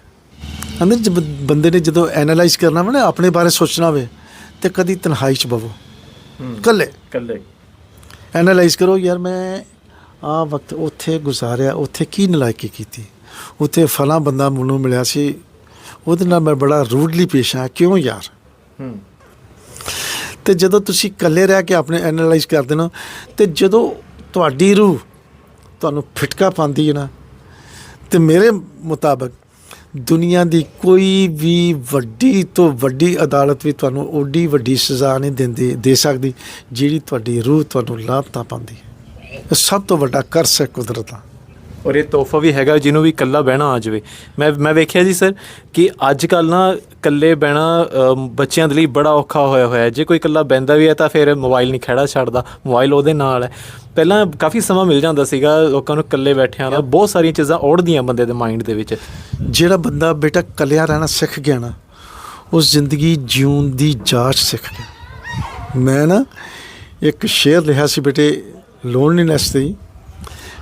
ਅੰਦਰ ਜਦ ਬੰਦੇ ਨੇ ਜਦੋਂ ਐਨਾਲਾਈਜ਼ ਕਰਨਾ ਵਾ ਨਾ ਆਪਣੇ ਬਾਰੇ ਸੋਚਣਾ ਹੋਵੇ ਤੇ ਕਦੀ ਤਨਹਾਈ ਚ ਬਵੋ। ਹੂੰ। ਕੱਲੇ ਕੱਲੇ ਐਨਾਲਾਈਜ਼ ਕਰੋ ਯਾਰ ਮੈਂ ਆ ਵਕਤ ਉੱਥੇ ਗੁਜ਼ਾਰਿਆ ਉੱਥੇ ਕੀ ਨਲਾਇਕੀ ਕੀਤੀ? ਉੱਥੇ ਫਲਾਂ ਬੰਦਾ ਮੈਨੂੰ ਮਿਲਿਆ ਸੀ। ਉਹਦੇ ਨਾਲ ਮੈਂ ਬੜਾ ਰੂਡਲੀ ਪੇਸ਼ ਆ ਕਿਉਂ ਯਾਰ? ਹੂੰ। ਤੇ ਜਦੋਂ ਤੁਸੀਂ ਇਕੱਲੇ ਰਹਿ ਕੇ ਆਪਣੇ ਐਨਾਲਾਈਜ਼ ਕਰਦੇ ਨਾ ਤੇ ਜਦੋਂ ਤੁਹਾਡੀ ਰੂਹ ਤੁਹਾਨੂੰ ਫਿਟਕਾ ਪਾਉਂਦੀ ਹੈ ਨਾ ਤੇ ਮੇਰੇ ਮੁਤਾਬਕ ਦੁਨੀਆ ਦੀ ਕੋਈ ਵੀ ਵੱਡੀ ਤੋਂ ਵੱਡੀ ਅਦਾਲਤ ਵੀ ਤੁਹਾਨੂੰ ਓਡੀ ਵੱਡੀ ਸਜ਼ਾ ਨਹੀਂ ਦਿੰਦੀ ਦੇ ਸਕਦੀ ਜਿਹੜੀ ਤੁਹਾਡੀ ਰੂਹ ਤੁਹਾਨੂੰ ਲਾਭਤਾ ਪਾਉਂਦੀ ਹੈ। ਇਹ ਸਭ ਤੋਂ ਵੱਡਾ ਕਰਸ ਹੈ ਕੁਦਰਤ ਦਾ। ਔਰ ਇਹ ਤੋਹਫਾ ਵੀ ਹੈਗਾ ਜਿਹਨੂੰ ਵੀ ਇਕੱਲਾ ਬਹਿਣਾ ਆ ਜਾਵੇ। ਮੈਂ ਮੈਂ ਵੇਖਿਆ ਜੀ ਸਰ ਕਿ ਅੱਜ ਕੱਲ ਨਾ ਇਕੱਲੇ ਬਹਿਣਾ ਅਮ, ਬੱਚਿਆਂ ਦੇ ਲਈ ਬੜਾ ਔਖਾ ਹੋਇਆ ਹੋਇਆ ਹੈ। ਜੇ ਕੋਈ ਇਕੱਲਾ ਬਹਿੰਦਾ ਵੀ ਹੈ ਤਾਂ ਫਿਰ ਮੋਬਾਈਲ ਨਹੀਂ ਖੜਾ ਛੱਡਦਾ ਮੋਬਾਈਲ ਉਹਦੇ ਨਾਲ ਹੈ। ਪਹਿਲਾਂ ਕਾਫੀ ਸਮਾਂ ਮਿਲ ਜਾਂਦਾ ਸੀਗਾ ਲੋਕਾਂ ਨੂੰ ਇਕੱਲੇ ਬੈਠਿਆਂ ਦਾ। ਬਹੁਤ ਸਾਰੀਆਂ ਚੀਜ਼ਾਂ ਔੜਦੀਆਂ ਬੰਦੇ ਦੇ ਮਾਈਂਡ ਦੇ ਵਿੱਚ। ਜਿਹੜਾ ਬੰਦਾ ਬੇਟਾ ਇਕੱਲਿਆ ਰਹਿਣਾ ਸਿੱਖ ਗਿਆ ਨਾ ਉਹ ਜ਼ਿੰਦਗੀ ਜਿਉਣ ਦੀ ਜਾਂਚ ਸਿੱਖ ਗਿਆ। ਮੈਂ ਨਾ ਇੱਕ ਸ਼ੇਰ ਲਿਖਿਆ ਸੀ ਬੇਟੇ لونلینس تھی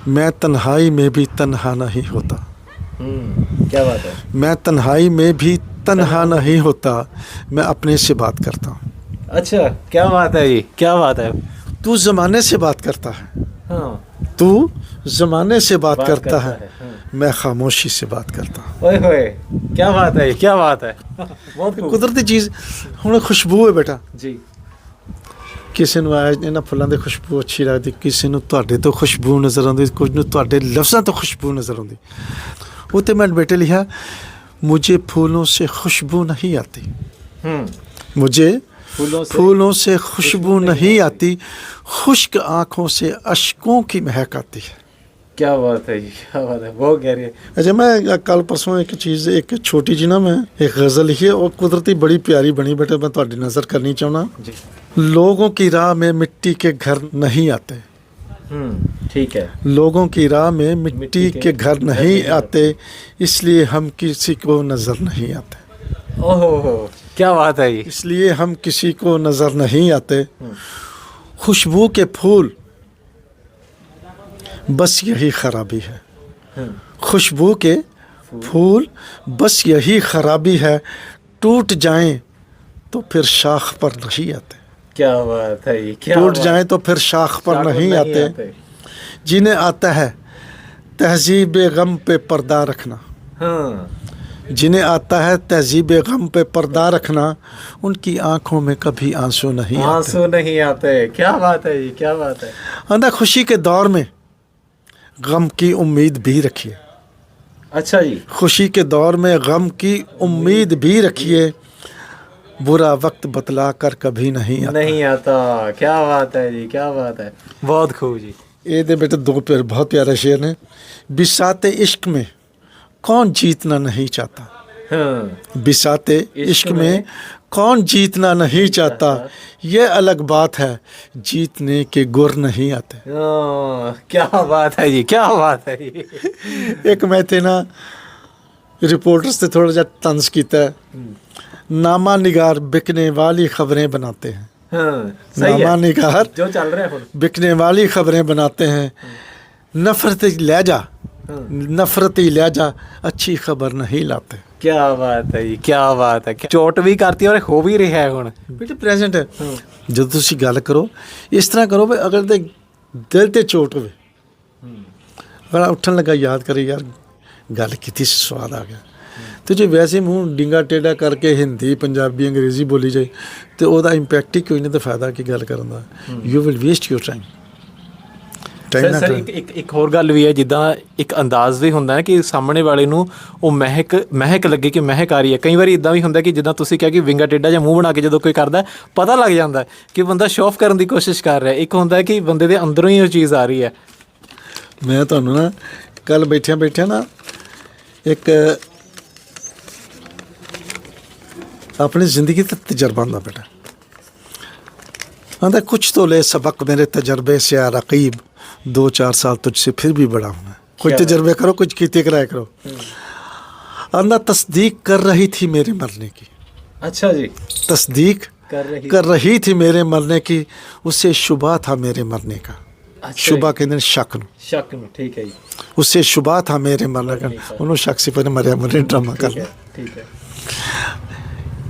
میں تنہائی میں بھی تنہا نہیں ہوتا کیا بات ہے میں تنہائی میں بھی تنہا نہیں ہوتا میں اپنے سے بات کرتا ہوں اچھا کیا بات ہے یہ کیا بات ہے تو زمانے سے بات کرتا ہے تو زمانے سے بات کرتا ہے میں خاموشی سے بات کرتا ہوں کیا بات ہے یہ کیا بات ہے قدرتی چیز ہوں خوشبو ہے بیٹا جی ਕਿਸੇ ਨੂੰ ਆ ਇਹਨਾਂ ਫੁੱਲਾਂ ਦੀ ਖੁਸ਼ਬੂ ਅੱਛੀ ਲੱਗਦੀ ਕਿਸੇ ਨੂੰ ਤੁਹਾਡੇ ਤੋਂ ਖੁਸ਼ਬੂ ਨਜ਼ਰ ਆਉਂਦੀ ਕੁਝ ਨੂੰ ਤੁਹਾਡੇ ਲਫ਼ਜ਼ਾਂ ਤੋਂ ਖੁਸ਼ਬੂ ਨਜ਼ਰ ਆਉਂਦੀ ਉਹ ਤੇ ਮੈਂ ਬੇਟੇ ਲਿਖਿਆ ਮੁਝੇ ਫੂਲੋं से खुशबू नहीं आती हम्म मुझे फूलों से फूलों से खुशबू नहीं आती खुश्क आंखों से अशकों की महक आती है क्या बात है ये क्या बात है बहुत गहरी है अच्छा मैं कल परसों एक चीज़ एक छोटी जी ना मैं एक गज़ल लिखी है और कुदरती बड़ी प्यारी बनी बेटे मैं ਤੁਹਾਡੀ नज़र करनी चाहना जी لوگوں کی راہ میں مٹی کے گھر نہیں آتے۔ ٹھیک ہے۔ لوگوں کی راہ میں مٹی کے گھر نہیں آتے۔ اس لیے ہم کسی کو نظر نہیں آتے۔ کیا بات ہے اس لیے ہم کسی کو نظر نہیں آتے۔ خوشبو کے پھول بس یہی خرابی ہے۔ خوشبو کے پھول بس یہی خرابی ہے۔ ٹوٹ جائیں تو پھر شاخ پر نہیں آتے۔ کیا بات ہے ٹوٹ جائیں تو پھر شاخ پر نہیں آتے۔ جنہیں آتا ہے تہذیب غم پہ پردہ رکھنا۔ ہاں۔ جنہیں آتا ہے تہذیب غم پہ پردہ رکھنا ان کی آنکھوں میں کبھی آنسو نہیں آنسو نہیں آتے۔ کیا بات ہے یہ؟ کیا بات ہے؟ اندھا خوشی کے دور میں غم کی امید بھی رکھیے۔ اچھا جی۔ خوشی کے دور میں غم کی امید بھی رکھیے۔ बुरा वक्त बतला कर कभी नहीं आता नहीं आता क्या बात है जी क्या बात है बहुत खूब जी ये दे बेटे दो प्यार बहुत प्यारे शेर ने बिसाते इश्क में कौन जीतना नहीं चाहता हाँ बिसाते इश्क में कौन जीतना नहीं चाहता ये अलग बात है जीतने के गुर नहीं आते हाँ, क्या बात है जी क्या बात है ये ਇੱਕ ਮੈਂ ਤੇ ਨਾ रिपोर्टर्स से थोड़ा सा तंज किया है नामा निगार बिकने वाली खबरें बनाते हैं हाँ सही नामा है निगार जो चल रहा है फुल बिकने वाली खबरें बनाते हैं नफरती लहजा हाँ। नफरती लहजा अच्छी खबर नहीं लाते क्या बात है ਜੀ क्या बात है ਚੋਟ ਵੀ ਕਰਤੀ ਔਰ ਹੋ ਵੀ ਰਿਹਾ ਹੈ ਹੁਣ ਬੇਟੇ ਪ੍ਰੈਜ਼ੈਂਟ ਹੈ ਜਦੋਂ ਤੁਸੀਂ ਗੱਲ ਕਰੋ ਇਸ ਤਰ੍ਹਾਂ ਕਰੋ ਵੀ ਅਗਰ ਤੇ ਦਿਲ ਤੇ ਚੋਟ ਹੋਵੇ ਅਗਰ ਉੱਠਣ ਲੱਗਾ ਯਾਦ ਕਰੇ ਯਾਰ ਗੱਲ ਕੀਤੀ ਸੀ ਸਵਾਦ ਆ ਗਿਆ ਤੇ ਜੇ ਵੈਸੇ ਮੂੰਹ ਡਿੰਗਾ ਟੇਡਾ ਕਰਕੇ ਹਿੰਦੀ ਪੰਜਾਬੀ ਅੰਗਰੇਜ਼ੀ ਬੋਲੀ ਜਾਏ ਤੇ ਉਹਦਾ ਇੰਪੈਕਟ ਹੀ ਕੋਈ ਨਹੀਂ ਤਾਂ ਫਾਇਦਾ ਕੀ ਗੱਲ ਕਰਨ ਦਾ? You will waste your time time sir ਇੱਕ ਇੱਕ ਇੱਕ ਹੋਰ ਗੱਲ ਵੀ ਹੈ ਜਿੱਦਾਂ ਇੱਕ ਅੰਦਾਜ਼ ਵੀ ਹੁੰਦਾ ਹੈ ਕਿ ਸਾਹਮਣੇ ਵਾਲੇ ਨੂੰ ਉਹ ਮਹਿਕ ਮਹਿਕ ਲੱਗੇ ਕਿ ਮਹਿਕ ਆ ਰਹੀ ਹੈ। ਕਈ ਵਾਰੀ ਇਦਾਂ ਵੀ ਹੁੰਦਾ ਕਿ ਜਿੱਦਾਂ ਤੁਸੀਂ ਕਿਹਾ ਕਿ ਵਿੰਗਾ ਟੇਡਾ ਜਾਂ ਮੂੰਹ ਬਣਾ ਕੇ ਜਦੋਂ ਕੋਈ ਕਰਦਾ ਪਤਾ ਲੱਗ ਜਾਂਦਾ ਕਿ ਬੰਦਾ ਸ਼ੋਅ ਆਫ ਕਰਨ ਦੀ ਕੋਸ਼ਿਸ਼ ਕਰ ਰਿਹਾ ਇੱਕ ਹੁੰਦਾ ਹੈ ਕਿ ਬੰਦੇ ਦੇ ਅੰਦਰੋਂ ਹੀ ਉਹ ਚੀਜ਼ ਆ ਰਹੀ ਹੈ। ਮੈਂ ਤੁਹਾਨੂੰ ਨਾ ਕੱਲ ਬੈਠਿਆਂ ਬੈਠਿਆਂ ਨਾ ਇੱਕ ਆਪਣੀ ਜ਼ਿੰਦਗੀ ਦਾ ਤਜਰਬਾ ਹੁੰਦਾ ਬੇਟਾ कहता कुछ तो ले सबक मेरे तजर्बे से या रकीब दो चार साल तुझसे फिर भी बड़ा हूँ मैं कुछ क्या तजर्बे करो कुछ खेती कराया करो अंदा तस्दीक कर रही थी मेरे मरने की अच्छा जी तस्दीक कर रही कर रही थी मेरे मरने की उसे शुबा था मेरे मरने का अच्छा शुबा कहते हैं शक ਨੂੰ शक में ठीक है जी ਉਸੇ ਸ਼ੁਬਾ ਥਾ ਮੇਰੇ ਮਰਨ का मरने का। ਉਹਨੂੰ ਸ਼ੱਕ ਸੀ ਪਰ ਮਰਿਆ ਮਰੇ ਡਰਾਮਾ ठीक ਕਰਨਾ है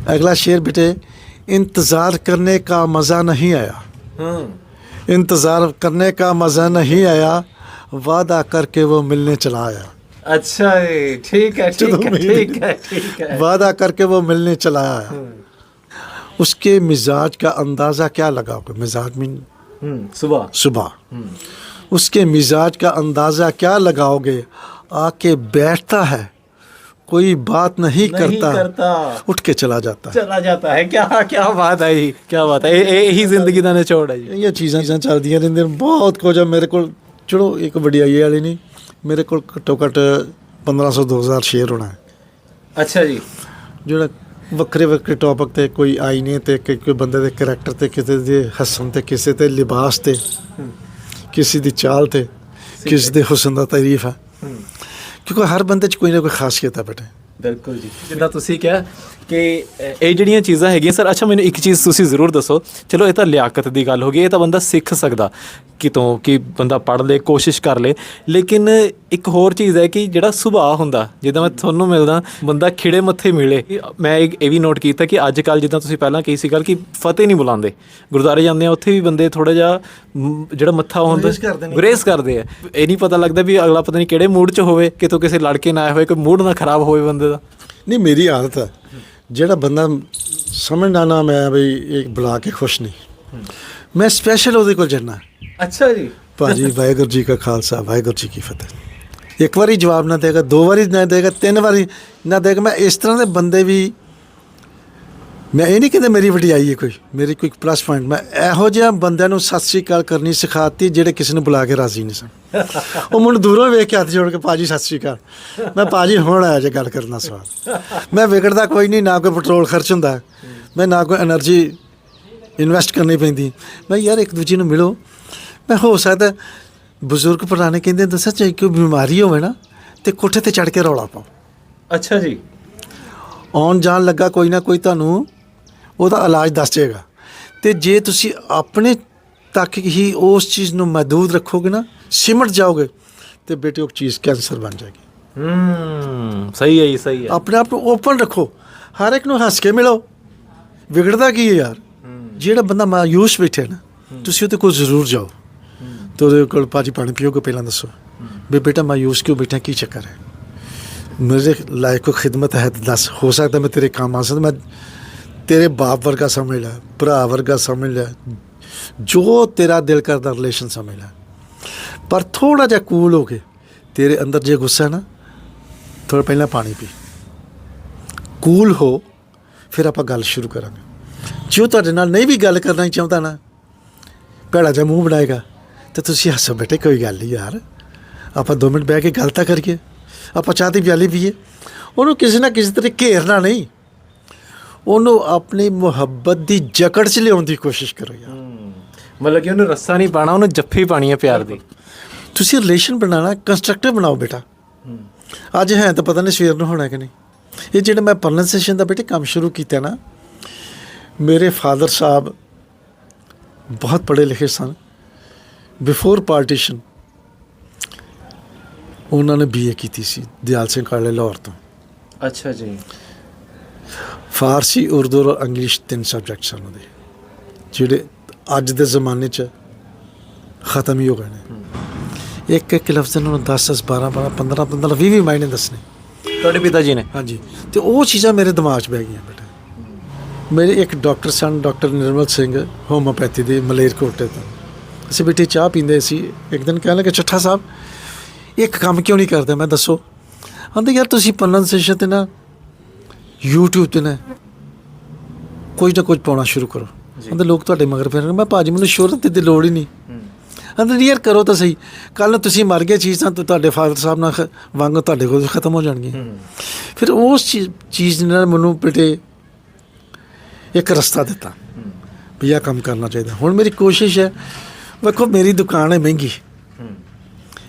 اگلا شعر بیٹے انتظار کرنے کا مزہ نہیں آیا۔ ہاں۔ انتظار کرنے کا مزہ نہیں آیا وعدہ کر کے وہ ملنے چلا آیا۔ اچھا ٹھیک ہے ٹھیک ہے وعدہ کر کے وہ ملنے چلا آیا۔ ہاں۔ اس کے مزاج کا اندازہ کیا لگا مزاج میں۔ ہاں، صبح۔ صبح۔ اس کے مزاج کا اندازہ کیا لگاؤ گے؟ آ کے بیٹھتا ہے۔ कोई बात नहीं, नहीं करता करता उठ के चला जाता है चला जाता है क्या क्या ਬਾਤ ਹੈ ਜੀ ਕੀ ਬਾਤ ਹੈ ਇਹ ਇਹੀ ਜ਼ਿੰਦਗੀ ਦਾ ਨਿਚੋੜ ਹੈ ਜੀ ਇਹ ਚੀਜ਼ਾਂ ਚੀਜ਼ਾਂ ਚੱਲਦੀਆਂ ਰਹਿੰਦੀਆਂ ਨੇ ਬਹੁਤ ਕੁਝ ਆ ਮੇਰੇ ਕੋਲ ਚਲੋ ਇੱਕ ਵਡਿਆਈ ਵਾਲੀ ਨਹੀਂ ਮੇਰੇ ਕੋਲ ਘੱਟੋ ਘੱਟ 1500 2000 ਸ਼ੇਅਰ ਹੋਣਾ ਹੈ ਅੱਛਾ ਜੀ ਜਿਹੜਾ ਵੱਖਰੇ ਵੱਖਰੇ ਟੌਪਿਕ ਤੇ ਕੋਈ ਆਈਨੇ ਤੇ ਕਿ- ਕੋਈ ਬੰਦੇ ਦੇ ਕੈਰੈਕਟਰ ਤੇ ਕਿਸੇ ਦੇ ਹੱਸਣ ਤੇ ਕਿਸੇ ਤੇ ਲਿਬਾਸ ਤੇ ਕਿਸੇ ਦੀ ਚਾਲ ਤੇ ਕਿਸੇ ਦੇ ਹੁਸਨ ਦਾ ਤਾਰੀਫ ਹੈ ਹੂੰ ਕਿਉਂਕਿ ਹਰ ਬੰਦੇ 'ਚ ਕੋਈ ਨਾ ਕੋਈ ਖਾਸੀਅਤ ਹੈ ਬੇਟੇ। ਬਿਲਕੁਲ ਜੀ। ਜਿੱਦਾਂ ਤੁਸੀਂ ਕਿਹਾ ਕਿ ਇਹ ਜਿਹੜੀਆਂ ਚੀਜ਼ਾਂ ਹੈਗੀਆਂ ਸਰ ਅੱਛਾ ਮੈਨੂੰ ਇੱਕ ਚੀਜ਼ ਤੁਸੀਂ ਜ਼ਰੂਰ ਦੱਸੋ। ਚਲੋ ਇਹ ਤਾਂ ਲਿਆਕਤ ਦੀ ਗੱਲ ਹੋ ਗਈ ਇਹ ਤਾਂ ਬੰਦਾ ਸਿੱਖ ਸਕਦਾ ਕਿਤੋਂ ਕਿ ਬੰਦਾ ਪੜ੍ਹ ਲੇ ਕੋਸ਼ਿਸ਼ ਕਰ ਲੇ। ਲੇਕਿਨ ਇੱਕ ਹੋਰ ਚੀਜ਼ ਹੈ ਕਿ ਜਿਹੜਾ ਸੁਭਾਅ ਹੁੰਦਾ ਜਿੱਦਾਂ ਮੈਂ ਤੁਹਾਨੂੰ ਮਿਲਦਾ ਬੰਦਾ ਖਿੜੇ ਮੱਥੇ ਮਿਲੇ। ਮੈਂ ਇਹ ਵੀ ਨੋਟ ਕੀਤਾ ਕਿ ਅੱਜ ਕੱਲ ਜਿੱਦਾਂ ਤੁਸੀਂ ਪਹਿਲਾਂ ਕਹੀ ਸੀ ਗੱਲ ਕਿ ਫਤਿਹ ਨਹੀਂ ਬੁਲਾਉਂਦੇ। ਗੁਰਦੁਆਰੇ ਜਾਂਦੇ ਆ ਉੱਥੇ ਵੀ ਬੰਦੇ ਥੋੜਾ ਜਿਹਾ ਜਿਹੜਾ ਮੱਥਾ ਹੁੰਦਾ ਗੁਰੇਜ਼ ਕਰਦੇ ਆ। ਇਹ ਨਹੀਂ ਪਤਾ ਲੱਗਦਾ ਵੀ ਅਗਲਾ ਪਤਾ ਨਹੀਂ ਕਿਹੜੇ ਮੂਡ 'ਚ ਹੋਵੇ ਕਿਤੋਂ ਕਿਸੇ ਲੜਕੇ ਨਾ ਆਇਆ ਹੋਵੇ ਕੋਈ ਮੂਡ ਨਾ ਖਰਾਬ ਹੋਵੇ ਬੰਦੇ ਦਾ। ਨਹੀਂ ਮੇਰੀ ਆਦਤ ਹੈ। ਜਿਹੜਾ ਬੰਦਾ ਸਮਝਣਾ ਨਾ ਮੈਂ ਬਈ ਇਹ ਬੁਲਾ ਕੇ ਖੁਸ਼ ਨਹੀਂ। ਮੈਂ ਸਪੈਸ਼ਲ ਉਹਦੇ ਕੋਲ ਜਾਣਾ ਅੱਛਾ ਜੀ। ਭਾਜੀ ਵਾਹਿਗੁਰੂ ਜੀ ਕਾ ਖਾਲਸਾ ਵਾਹਿਗੁਰੂ ਜੀ ਕੀ ਫਤਿਹ। ਇੱਕ ਵਾਰੀ ਜਵਾਬ ਨਾ ਦੇਗਾ ਦੋ ਵਾਰੀ ਨਾ ਦੇਗਾ ਤਿੰਨ ਵਾਰੀ ਨਾ ਦੇਗਾ। ਮੈਂ ਇਸ ਤਰ੍ਹਾਂ ਦੇ ਬੰਦੇ ਵੀ ਮੈਂ ਇਹ ਨਹੀਂ ਕਹਿੰਦਾ ਮੇਰੀ ਵਡਿਆਈ ਹੈ ਕੋਈ ਮੇਰੀ ਕੋਈ ਪਲੱਸ ਪੁਆਇੰਟ ਮੈਂ ਇਹੋ ਜਿਹਾ ਬੰਦਿਆਂ ਨੂੰ ਸਤਿ ਸ੍ਰੀ ਅਕਾਲ ਕਰਨੀ ਸਿਖਾਤੀ ਜਿਹੜੇ ਕਿਸੇ ਨੂੰ ਬੁਲਾ ਕੇ ਰਾਜ਼ੀ ਨਹੀਂ ਸਨ। ਉਹ ਮੈਨੂੰ ਦੂਰੋਂ ਵੇਖ ਕੇ ਹੱਥ ਜੋੜ ਕੇ ਪਾਜੀ ਸਤਿ ਸ੍ਰੀ ਅਕਾਲ। ਮੈਂ ਪਾਜੀ ਹੁਣ ਆਇਆ ਜੇ ਗੱਲ ਕਰਨਾ ਸਵਾਲ। ਮੈਂ ਵਿਗੜਦਾ ਕੋਈ ਨਹੀਂ ਨਾ ਕੋਈ ਪੈਟਰੋਲ ਖਰਚ ਹੁੰਦਾ ਮੈਂ ਨਾ ਕੋਈ એનર્ਜੀ ਇਨਵੈਸਟ ਕਰਨੀ ਪੈਂਦੀ। ਮੈਂ ਯਾਰ ਇੱਕ ਦੂਜੇ ਨੂੰ ਮਿਲੋ। ਮੈਂ ਹੋ ਸਕਦਾ ਬਜ਼ੁਰਗ ਪੁਰਾਣੇ ਕਹਿੰਦੇ ਦੱਸਿਆ ਚਾਹੀ ਕੋਈ ਬਿਮਾਰੀ ਹੋਵੇ ਨਾ ਤੇ ਕੋਠੇ ਤੇ ਚੜ ਕੇ ਰੌਲਾ ਪਾਓ। ਅੱਛਾ ਜੀ। ਆਉਣ ਜਾਣ ਲੱਗਾ ਕੋਈ ਨਾ ਕੋਈ ਤੁਹਾਨੂੰ ਉਹਦਾ ਇਲਾਜ ਦੱਸ ਜਾਏਗਾ ਤੇ ਜੇ ਤੁਸੀਂ ਆਪਣੇ ਤੱਕ ਹੀ ਉਸ ਚੀਜ਼ ਨੂੰ ਮਹਦੂਦ ਰੱਖੋਗੇ ਨਾ ਸਿਮਟ ਜਾਓਗੇ ਤੇ ਬੇਟੇ ਉਹ ਚੀਜ਼ ਕੈਂਸਰ ਬਣ ਜਾਏਗੀ। ਹੂੰ ਸਹੀ ਹੈ ਜੀ ਸਹੀ ਹੈ। ਆਪਣੇ ਆਪ ਨੂੰ ਓਪਨ ਰੱਖੋ। ਹਰ ਇੱਕ ਨੂੰ ਹੱਸ ਕੇ ਮਿਲੋ। ਵਿਗੜਦਾ ਕੀ ਹੈ ਯਾਰ? ਜਿਹੜਾ ਬੰਦਾ ਮਾਯੂਸ ਬੈਠੇ ਨਾ ਤੁਸੀਂ ਉਹਦੇ ਕੋਲ ਜ਼ਰੂਰ ਜਾਓ। ਤੇ ਉਹਦੇ ਕੋਲ ਪਾਜੀ ਪਾਣੀ ਪੀਓਗੇ ਪਹਿਲਾਂ ਦੱਸੋ। ਵੀ ਬੇਟਾ ਮਾਯੂਸ ਕਿਉਂ ਬੈਠਾ ਕੀ ਚੱਕਰ ਹੈ? ਮੇਰੇ ਲਾਇਕ ਕੋ ਖਿਦਮਤ ਹੈ ਦੱਸ ਹੋ ਸਕਦਾ ਮੈਂ ਤੇਰੇ ਕੰਮ ਆ ਸਕਦਾ ਮੈਂ ਤੇਰੇ ਬਾਪ ਵਰਗਾ ਸਮਝ ਲੈ, ਭਰਾ ਵਰਗਾ ਸਮਝ ਲੈ, ਜੋ ਤੇਰਾ ਦਿਲ ਕਰਦਾ ਰਿਲੇਸ਼ਨ ਸਮਝ ਲੈ। ਪਰ ਥੋੜਾ ਜਿਹਾ ਕੂਲ ਹੋ ਕੇ ਤੇਰੇ ਅੰਦਰ ਜੇ ਗੁੱਸਾ ਹੈ ਨਾ ਥੋੜਾ ਪਹਿਲਾਂ ਪਾਣੀ ਪੀ। ਕੂਲ ਹੋ, ਫਿਰ ਆਪਾਂ ਗੱਲ ਸ਼ੁਰੂ ਕਰਾਂਗੇ। ਜੇ ਉਹ ਤੁਹਾਡੇ ਨਾਲ ਨਹੀਂ ਵੀ ਗੱਲ ਕਰਨਾ ਚਾਹੁੰਦਾ ਨਾ, ਭੈੜਾ ਜਿਹਾ ਮੂੰਹ ਬਣਾਏਗਾ, ਤੇ ਤੁਸੀਂ ਹੱਸੋ ਬੇਟੇ ਕੋਈ ਗੱਲ ਨਹੀਂ ਯਾਰ। ਆਪਾਂ 2 ਮਿੰਟ ਬਹਿ ਕੇ ਗੱਲ ਤਾਂ ਕਰੀਏ। ਆਪਾਂ ਚਾਹ ਦੀ ਪਿਆਲੀ ਪੀਏ। ਉਹਨੂੰ ਕਿਸੇ ਨਾ ਕਿਸੇ ਤਰੀਕੇ ਘੇਰਨਾ ਨਹੀਂ। ਉਹਨੂੰ ਆਪਣੀ ਮੁਹੱਬਤ ਦੀ ਜਕੜ 'ਚ ਲਿਆਉਣ ਦੀ ਕੋਸ਼ਿਸ਼ ਕਰੋ ਯਾਰ। ਮਤਲਬ ਕਿ ਉਹਨੂੰ ਰੱਸਾ ਨਹੀਂ ਪਾਣਾ ਉਹਨੂੰ ਜੱਫੀ ਪਾਣੀ ਹੈ ਪਿਆਰ ਦੀ। ਤੁਸੀਂ ਰਿਲੇਸ਼ਨ ਬਣਾਉਣਾ ਕੰਸਟਰਕਟਿਵ ਬਣਾਓ ਬੇਟਾ। ਅੱਜ ਹੈ ਤਾਂ ਪਤਾ ਨਹੀਂ ਸਵੇਰ ਨੂੰ ਹੋਣਾ ਕਿ ਨਹੀਂ। ਇਹ ਜਿਹੜਾ ਮੈਂ ਪ੍ਰੋਨੰਸੀਏਸ਼ਨ ਦਾ ਬੇਟੇ ਕੰਮ ਸ਼ੁਰੂ ਕੀਤਾ ਨਾ ਮੇਰੇ ਫਾਦਰ ਸਾਹਿਬ ਬਹੁਤ ਪੜ੍ਹੇ ਲਿਖੇ ਸਨ। ਬਿਫੋਰ ਪਾਰਟੀਸ਼ਨ ਉਹਨਾਂ ਨੇ ਬੀਏ ਕੀਤੀ ਸੀ ਦਿਆਲ ਸਿੰਘ ਕਾਲਜ ਲਾਹੌਰ ਤੋਂ। ਅੱਛਾ ਜੀ। ਫਾਰਸੀ ਉਰਦੂ ਔਰ ਇੰਗਲਿਸ਼ ਤਿੰਨ ਸਬਜੈਕਟ ਸਨ ਉਹਦੇ। ਜਿਹੜੇ ਅੱਜ ਦੇ ਜ਼ਮਾਨੇ 'ਚ ਖਤਮ ਹੀ ਹੋ। ਗਏ ਨੇ ਇੱਕ ਇੱਕ ਲਫ਼ਜ਼ ਨੂੰ 10 10 12 12 15 15 20 20 ਮਾਇਨੇ ਦੱਸਣੇ। ਤੁਹਾਡੇ ਪਿਤਾ ਜੀ ਨੇ? ਹਾਂਜੀ। ਤੇ ਉਹ ਚੀਜ਼ਾਂ ਮੇਰੇ ਦਿਮਾਗ 'ਚ ਬਹਿ ਗਈਆਂ ਬੇਟਾ। ਮੇਰੇ ਇੱਕ ਡਾਕਟਰ ਸਨ ਡਾਕਟਰ ਨਿਰਮਲ ਸਿੰਘ ਹੋਮੋਪੈਥੀ ਦੇ ਮਲੇਰਕੋਟੇ ਤੋਂ। ਅਸੀਂ ਬੇਟੇ ਚਾਹ ਪੀਂਦੇ ਸੀ। ਇੱਕ ਦਿਨ ਕਹਿਣ ਲੱਗੇ ਚੱਠਾ ਸਾਹਿਬ ਇੱਕ ਕੰਮ ਕਿਉਂ ਨਹੀਂ ਕਰਦੇ? ਮੈਂ ਦੱਸੋ। ਕਹਿੰਦੇ ਯਾਰ ਤੁਸੀਂ ਪ੍ਰੋਨੰਸੀਏਸ਼ਨ ਤੇ ਨਾ। YouTube ਤੇ ਨਾ ਕੋਈ ਨਾ ਕੁਝ ਪਾਉਣਾ ਸ਼ੁਰੂ ਕਰੋ। ਕਹਿੰਦੇ ਲੋਕ ਤੁਹਾਡੇ ਮਗਰ ਫਿਰਨਗੇ ਮੈਂ ਭਾਜੀ ਮੈਨੂੰ ਸ਼ੋਹਰਤ ਦੀ ਲੋੜ ਹੀ ਨਹੀਂ। ਕਹਿੰਦੇ ਯਾਰ ਕਰੋ ਤਾਂ ਸਹੀ। ਕੱਲ ਨੂੰ ਤੁਸੀਂ ਮਰ ਗਏ ਚੀਜ਼ ਤਾਂ ਤੁਹਾਡੇ ਫਾਦਰ ਸਾਹਿਬ ਨਾਲ ਵਾਂਗ ਤੁਹਾਡੇ ਕੋਲ ਖਤਮ ਹੋ ਜਾਣਗੀਆਂ। ਫਿਰ ਉਸ ਚੀਜ਼- ਚੀਜ਼ ਨੇ ਮੈਨੂੰ ਬੇਟੇ ਇੱਕ ਰਸਤਾ ਦਿੱਤਾ। ਵੀ ਆਹ ਕੰਮ ਕਰਨਾ ਚਾਹੀਦਾ। ਹੁਣ ਮੇਰੀ ਕੋਸ਼ਿਸ਼ ਹੈ ਵੇਖੋ ਮੇਰੀ ਦੁਕਾਨ ਹੈ ਮਹਿੰਗੀ।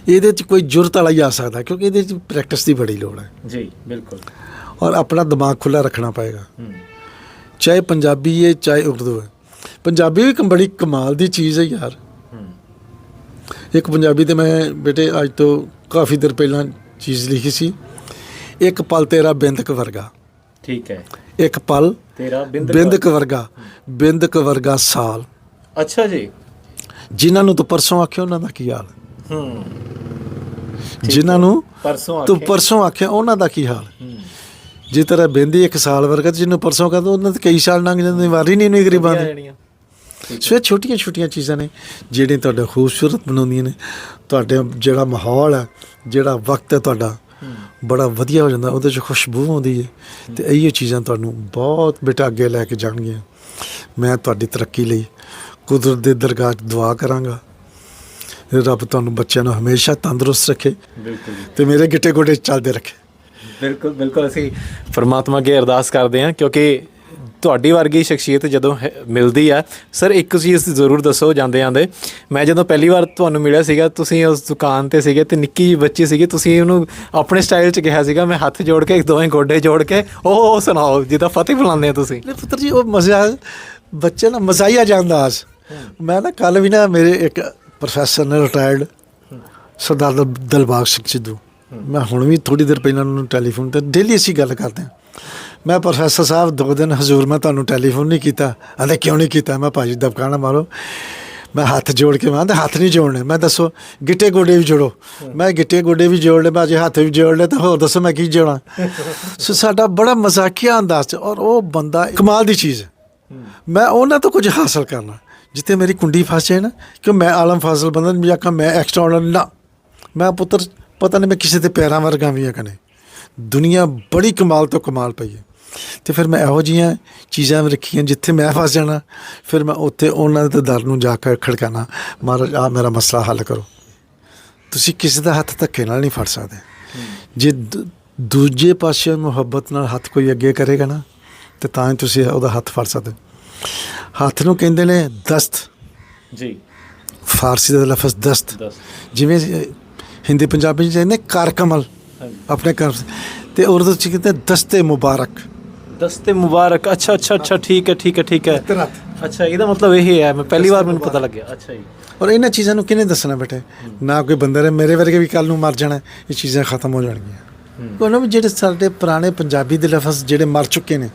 ਇਹਦੇ 'ਚ ਕੋਈ ਜੁਰਤ ਵਾਲਾ ਹੀ ਆ ਸਕਦਾ ਕਿਉਂਕਿ ਇਹਦੇ 'ਚ ਪ੍ਰੈਕਟਿਸ ਦੀ ਬੜੀ ਲੋੜ ਹੈ। ਜੀ ਬਿਲਕੁਲ। ਔਰ ਆਪਣਾ ਦਿਮਾਗ ਖੁੱਲਾ ਰੱਖਣਾ ਪਏਗਾ। ਚਾਹੇ ਪੰਜਾਬੀ ਹੈ ਚਾਹੇ ਉਰਦੂ ਹੈ ਪੰਜਾਬੀ ਵੀ ਬੜੀ ਕਮਾਲ ਦੀ ਚੀਜ਼ ਹੈ ਯਾਰ। ਇੱਕ ਪੰਜਾਬੀ ਤੇ ਮੈਂ ਬੇਟੇ ਅੱਜ ਤੋਂ ਕਾਫੀ ਦਿਨ ਪਹਿਲਾਂ ਚੀਜ਼ ਲਿਖੀ ਸੀ। ਇੱਕ ਪਲ ਤੇਰਾ ਬਿੰਦਕ ਵਰਗਾ। ਠੀਕ ਹੈ। ਇੱਕ ਪਲ ਤੇਰਾ ਬਿੰਦਕ ਵਰਗਾ। ਬਿੰਦਕ ਵਰਗਾ ਸਾਲ। ਅੱਛਾ ਜੀ। ਜਿਨ੍ਹਾਂ ਨੂੰ ਤੂੰ ਪਰਸੋਂ ਆਖਿਆ ਉਹਨਾਂ ਦਾ ਕੀ ਹਾਲ? ਹੂੰ। ਜਿਨ੍ਹਾਂ ਨੂੰ ਪਰਸੋਂ ਤੂੰ ਪਰਸੋਂ ਆਖਿਆ ਉਹਨਾਂ ਦਾ ਕੀ ਹਾਲ? ਜੇ ਤੇਰਾ ਬਿੰਦੀ ਇੱਕ ਸਾਲ ਵਰਗਾ ਤੇ ਜਿਹਨੂੰ ਪਰਸੋਂ ਕਹਿੰਦਾ ਉਹਨਾਂ ਦੇ ਕਈ ਸਾਲ ਲੰਘ ਜਾਂਦੇ ਵਾਰੀ ਨਹੀਂ ਨਹੀਂ ਗਰੀਬਾਂ ਦੀ। ਸੋ ਇਹ ਛੋਟੀਆਂ ਛੋਟੀਆਂ ਚੀਜ਼ਾਂ ਨੇ ਜਿਹੜੀਆਂ ਤੁਹਾਡਾ ਖੂਬਸੂਰਤ ਬਣਾਉਂਦੀਆਂ ਨੇ। ਤੁਹਾਡੇ ਜਿਹੜਾ ਮਾਹੌਲ ਹੈ ਜਿਹੜਾ ਵਕਤ ਹੈ ਤੁਹਾਡਾ ਬੜਾ ਵਧੀਆ ਹੋ ਜਾਂਦਾ ਉਹਦੇ 'ਚ ਖੁਸ਼ਬੂ ਆਉਂਦੀ ਹੈ। ਤੇ ਇਹੀ ਚੀਜ਼ਾਂ ਤੁਹਾਨੂੰ ਬਹੁਤ ਬੇਟਾ ਅੱਗੇ ਲੈ ਕੇ ਜਾਣਗੀਆਂ। ਮੈਂ ਤੁਹਾਡੀ ਤਰੱਕੀ ਲਈ ਕੁਦਰਤ ਦੇ ਦਰਗਾਹ 'ਚ ਦੁਆ ਕਰਾਂਗਾ। ਰੱਬ ਤੁਹਾਨੂੰ ਬੱਚਿਆਂ ਨੂੰ ਹਮੇਸ਼ਾ ਤੰਦਰੁਸਤ ਰੱਖੇ ਬਿਲਕੁਲ ਤੇ ਮੇਰੇ ਗਿੱਟੇ ਗੋਡੇ ਚੱਲਦੇ ਰੱਖੇ। ਬਿਲਕੁਲ ਬਿਲਕੁਲ ਅਸੀਂ ਪਰਮਾਤਮਾ ਅੱਗੇ ਅਰਦਾਸ ਕਰਦੇ ਹਾਂ, ਕਿਉਂਕਿ ਤੁਹਾਡੀ ਵਰਗੀ ਸ਼ਖਸੀਅਤ ਜਦੋਂ ਹੈ- ਮਿਲਦੀ ਆ, ਸਰ ਇੱਕ ਚੀਜ਼ ਜ਼ਰੂਰ ਦੱਸੋ ਜਾਂਦੇ ਜਾਂਦੇ ਮੈਂ ਜਦੋਂ ਪਹਿਲੀ ਵਾਰ ਤੁਹਾਨੂੰ ਮਿਲਿਆ ਸੀਗਾ, ਤੁਸੀਂ ਉਸ ਦੁਕਾਨ ਤੇ ਸੀਗੇ ਤੇ ਨਿੱਕੀ ਜਿਹੀ ਬੱਚੀ ਸੀਗੀ, ਤੁਸੀਂ ਉਹਨੂੰ ਆਪਣੇ ਸਟਾਈਲ 'ਚ ਕਿਹਾ ਸੀਗਾ, ਮੈਂ ਹੱਥ ਜੋੜ ਕੇ ਦੋਵੇਂ ਗੋਡੇ ਜੋੜ ਕੇ, ਉਹ ਉਹ ਸੁਣਾਓ, ਜਿੱਦਾਂ ਫਤਿਹ ਬੁਲਾਉਂਦੇ ਆ ਤੁਸੀਂ। ਪੁੱਤਰ ਜੀ, ਉਹ ਮਜ਼ਾ, ਬੱਚੇ ਨਾ ਮਜ਼ਾ ਆ ਜਾਂਦਾ ਅੱਜ। ਮੈਂ ਨਾ ਕੱਲ ਵੀ ਨਾ ਮੇਰੇ ਇੱਕ ਪ੍ਰੋਫੈਸਰ ਨੇ ਰਿਟਾਇਰਡ ਸਰਦਾਰ ਦਲ- ਦਿਲਬਾਗ ਸਿੰਘ ਸਿੱਧੂ। ਮੈਂ ਹੁਣ ਵੀ ਥੋੜੀ ਦੇਰ ਪਹਿਲਾਂ ਉਹਨਾਂ ਨੂੰ ਟੈਲੀਫੋਨ ਤੇ ਡੇਲੀ ਅਸੀਂ ਗੱਲ ਕਰਦੇ ਹਾਂ। ਮੈਂ ਪ੍ਰੋਫੈਸਰ ਸਾਹਿਬ, ਦੋ ਦਿਨ ਹਜ਼ੂਰ ਮੈਂ ਤੁਹਾਨੂੰ ਟੈਲੀਫੋਨ ਨਹੀਂ ਕੀਤਾ। ਆਂਦੇ ਕਿਉਂ ਨਹੀਂ ਕੀਤਾ? ਮੈਂ ਭਾਜੀ ਦਬਕਾਣਾ ਮਾਰੋ। ਮੈਂ ਹੱਥ ਜੋੜ ਕੇ ਮੈਂ ਆਂਦਾ ਹੱਥ ਨਹੀਂ ਜੋੜਨੇ। ਮੈਂ ਦੱਸੋ, ਗਿੱਟੇ ਗੋਡੇ ਵੀ ਜੋੜੋ। ਮੈਂ ਗਿੱਟੇ ਗੋਡੇ ਵੀ ਜੋੜ ਲਏ, ਮੈਂ ਅਜੇ ਹੱਥ ਵੀ ਜੋੜ ਲਏ, ਤਾਂ ਹੋਰ ਦੱਸੋ ਮੈਂ ਕੀ ਜੋੜਾਂ? ਸੋ ਸਾਡਾ ਬੜਾ ਮਜ਼ਾਕੀਆ ਅੰਦਾਜ਼ 'ਚ। ਔਰ ਉਹ ਬੰਦਾ ਕਮਾਲ ਦੀ ਚੀਜ਼ ਹੈ। ਮੈਂ ਉਹਨਾਂ ਤੋਂ ਕੁਝ ਹਾਸਲ ਕਰਨਾ। ਜਿੱਥੇ ਮੇਰੀ ਕੁੰਡੀ ਫਸ ਜਾਏ ਨਾ, ਕਿ ਮੈਂ ਆਲਮ ਫਾਜ਼ਲ ਬੰਦਾ ਨਹੀਂ ਆਖਾਂ ਮੈਂ ਐਕਸਟਰਾ ਨਾ। ਮੈਂ ਪੁੱਤਰ ਪਤਾ ਨਹੀਂ ਮੈਂ ਕਿਸੇ ਦੇ ਪੈਰਾਂ ਵਰਗਾ ਵੀ ਆ ਕਨੇ। ਦੁਨੀਆ ਬੜੀ ਕਮਾਲ ਤੋਂ ਕਮਾਲ ਪਈ ਹੈ। ਤੇ ਫਿਰ ਮੈਂ ਇਹੋ ਜੀਆਂ ਚੀਜ਼ਾਂ ਰੱਖੀਆਂ ਜਿੱਥੇ ਮੈਂ ਫਸ ਜਾਣਾ ਫਿਰ ਮੈਂ ਉੱਥੇ ਉਹਨਾਂ ਦੇ ਦਰ ਨੂੰ ਜਾ ਕੇ ਖੜਕਾਣਾ। ਮਹਾਰਾਜ ਆ ਮੇਰਾ ਮਸਲਾ ਹੱਲ ਕਰੋ। ਤੁਸੀਂ ਕਿਸੇ ਦਾ ਹੱਥ ਧੱਕੇ ਨਾਲ ਨਹੀਂ ਫੜ ਸਕਦੇ। ਜੇ ਦੂਜੇ ਪਾਸੇ ਮੁਹੱਬਤ ਨਾਲ ਹੱਥ ਕੋਈ ਅੱਗੇ ਕਰੇਗਾ ਨਾ ਤੇ ਤਾਂ ਹੀ ਤੁਸੀਂ ਉਹਦਾ ਹੱਥ ਫੜ ਸਕਦੇ। ਹੱਥ ਨੂੰ ਕਹਿੰਦੇ ਨੇ ਦਸਤ। ਜੀ। ਫਾਰਸੀ ਦਾ ਲਫ਼ਜ਼ ਦਸਤ। ਦੱਸ ਜਿਵੇਂ ਹਿੰਦੀ ਪੰਜਾਬੀ ਚ ਕਹਿੰਦੇ ਕਰ ਕਮਲ ਆਪਣੇ ਕਰ ਤੇ ਉਰਦੂ ਚ ਕਹਿੰਦੇ ਦਸਤੇ ਮੁਬਾਰਕ। ਦਸਤੇ ਮੁਬਾਰਕ। ਅੱਛਾ ਅੱਛਾ ਅੱਛਾ ਠੀਕ ਹੈ ਠੀਕ ਹੈ ਠੀਕ ਹੈ। ਅੱਛਾ ਇਹਦਾ ਮਤਲਬ ਇਹ ਹੈ ਮੈਂ ਪਹਿਲੀ ਵਾਰ ਮੈਨੂੰ ਪਤਾ ਲੱਗਿਆ। ਅੱਛਾ ਜੀ। ਔਰ ਇਹਨਾਂ ਚੀਜ਼ਾਂ ਨੂੰ ਕਿਹਨੇ ਦੱਸਣਾ ਬੇਟੇ? ਨਾ ਕੋਈ ਬੰਦਾ ਰਹੇ ਮੇਰੇ ਵਰਗੇ ਵੀ ਕੱਲ ਨੂੰ ਮਰ ਜਾਣਾ ਇਹ ਚੀਜ਼ਾਂ ਖਤਮ ਹੋ ਜਾਣਗੀਆਂ। ਉਹਨਾਂ ਵੀ ਜਿਹੜੇ ਸਾਡੇ ਪੁਰਾਣੇ ਪੰਜਾਬੀ ਦੇ ਲਫ਼ਜ਼ ਜਿਹੜੇ ਮਰ ਚੁੱਕੇ ਨੇ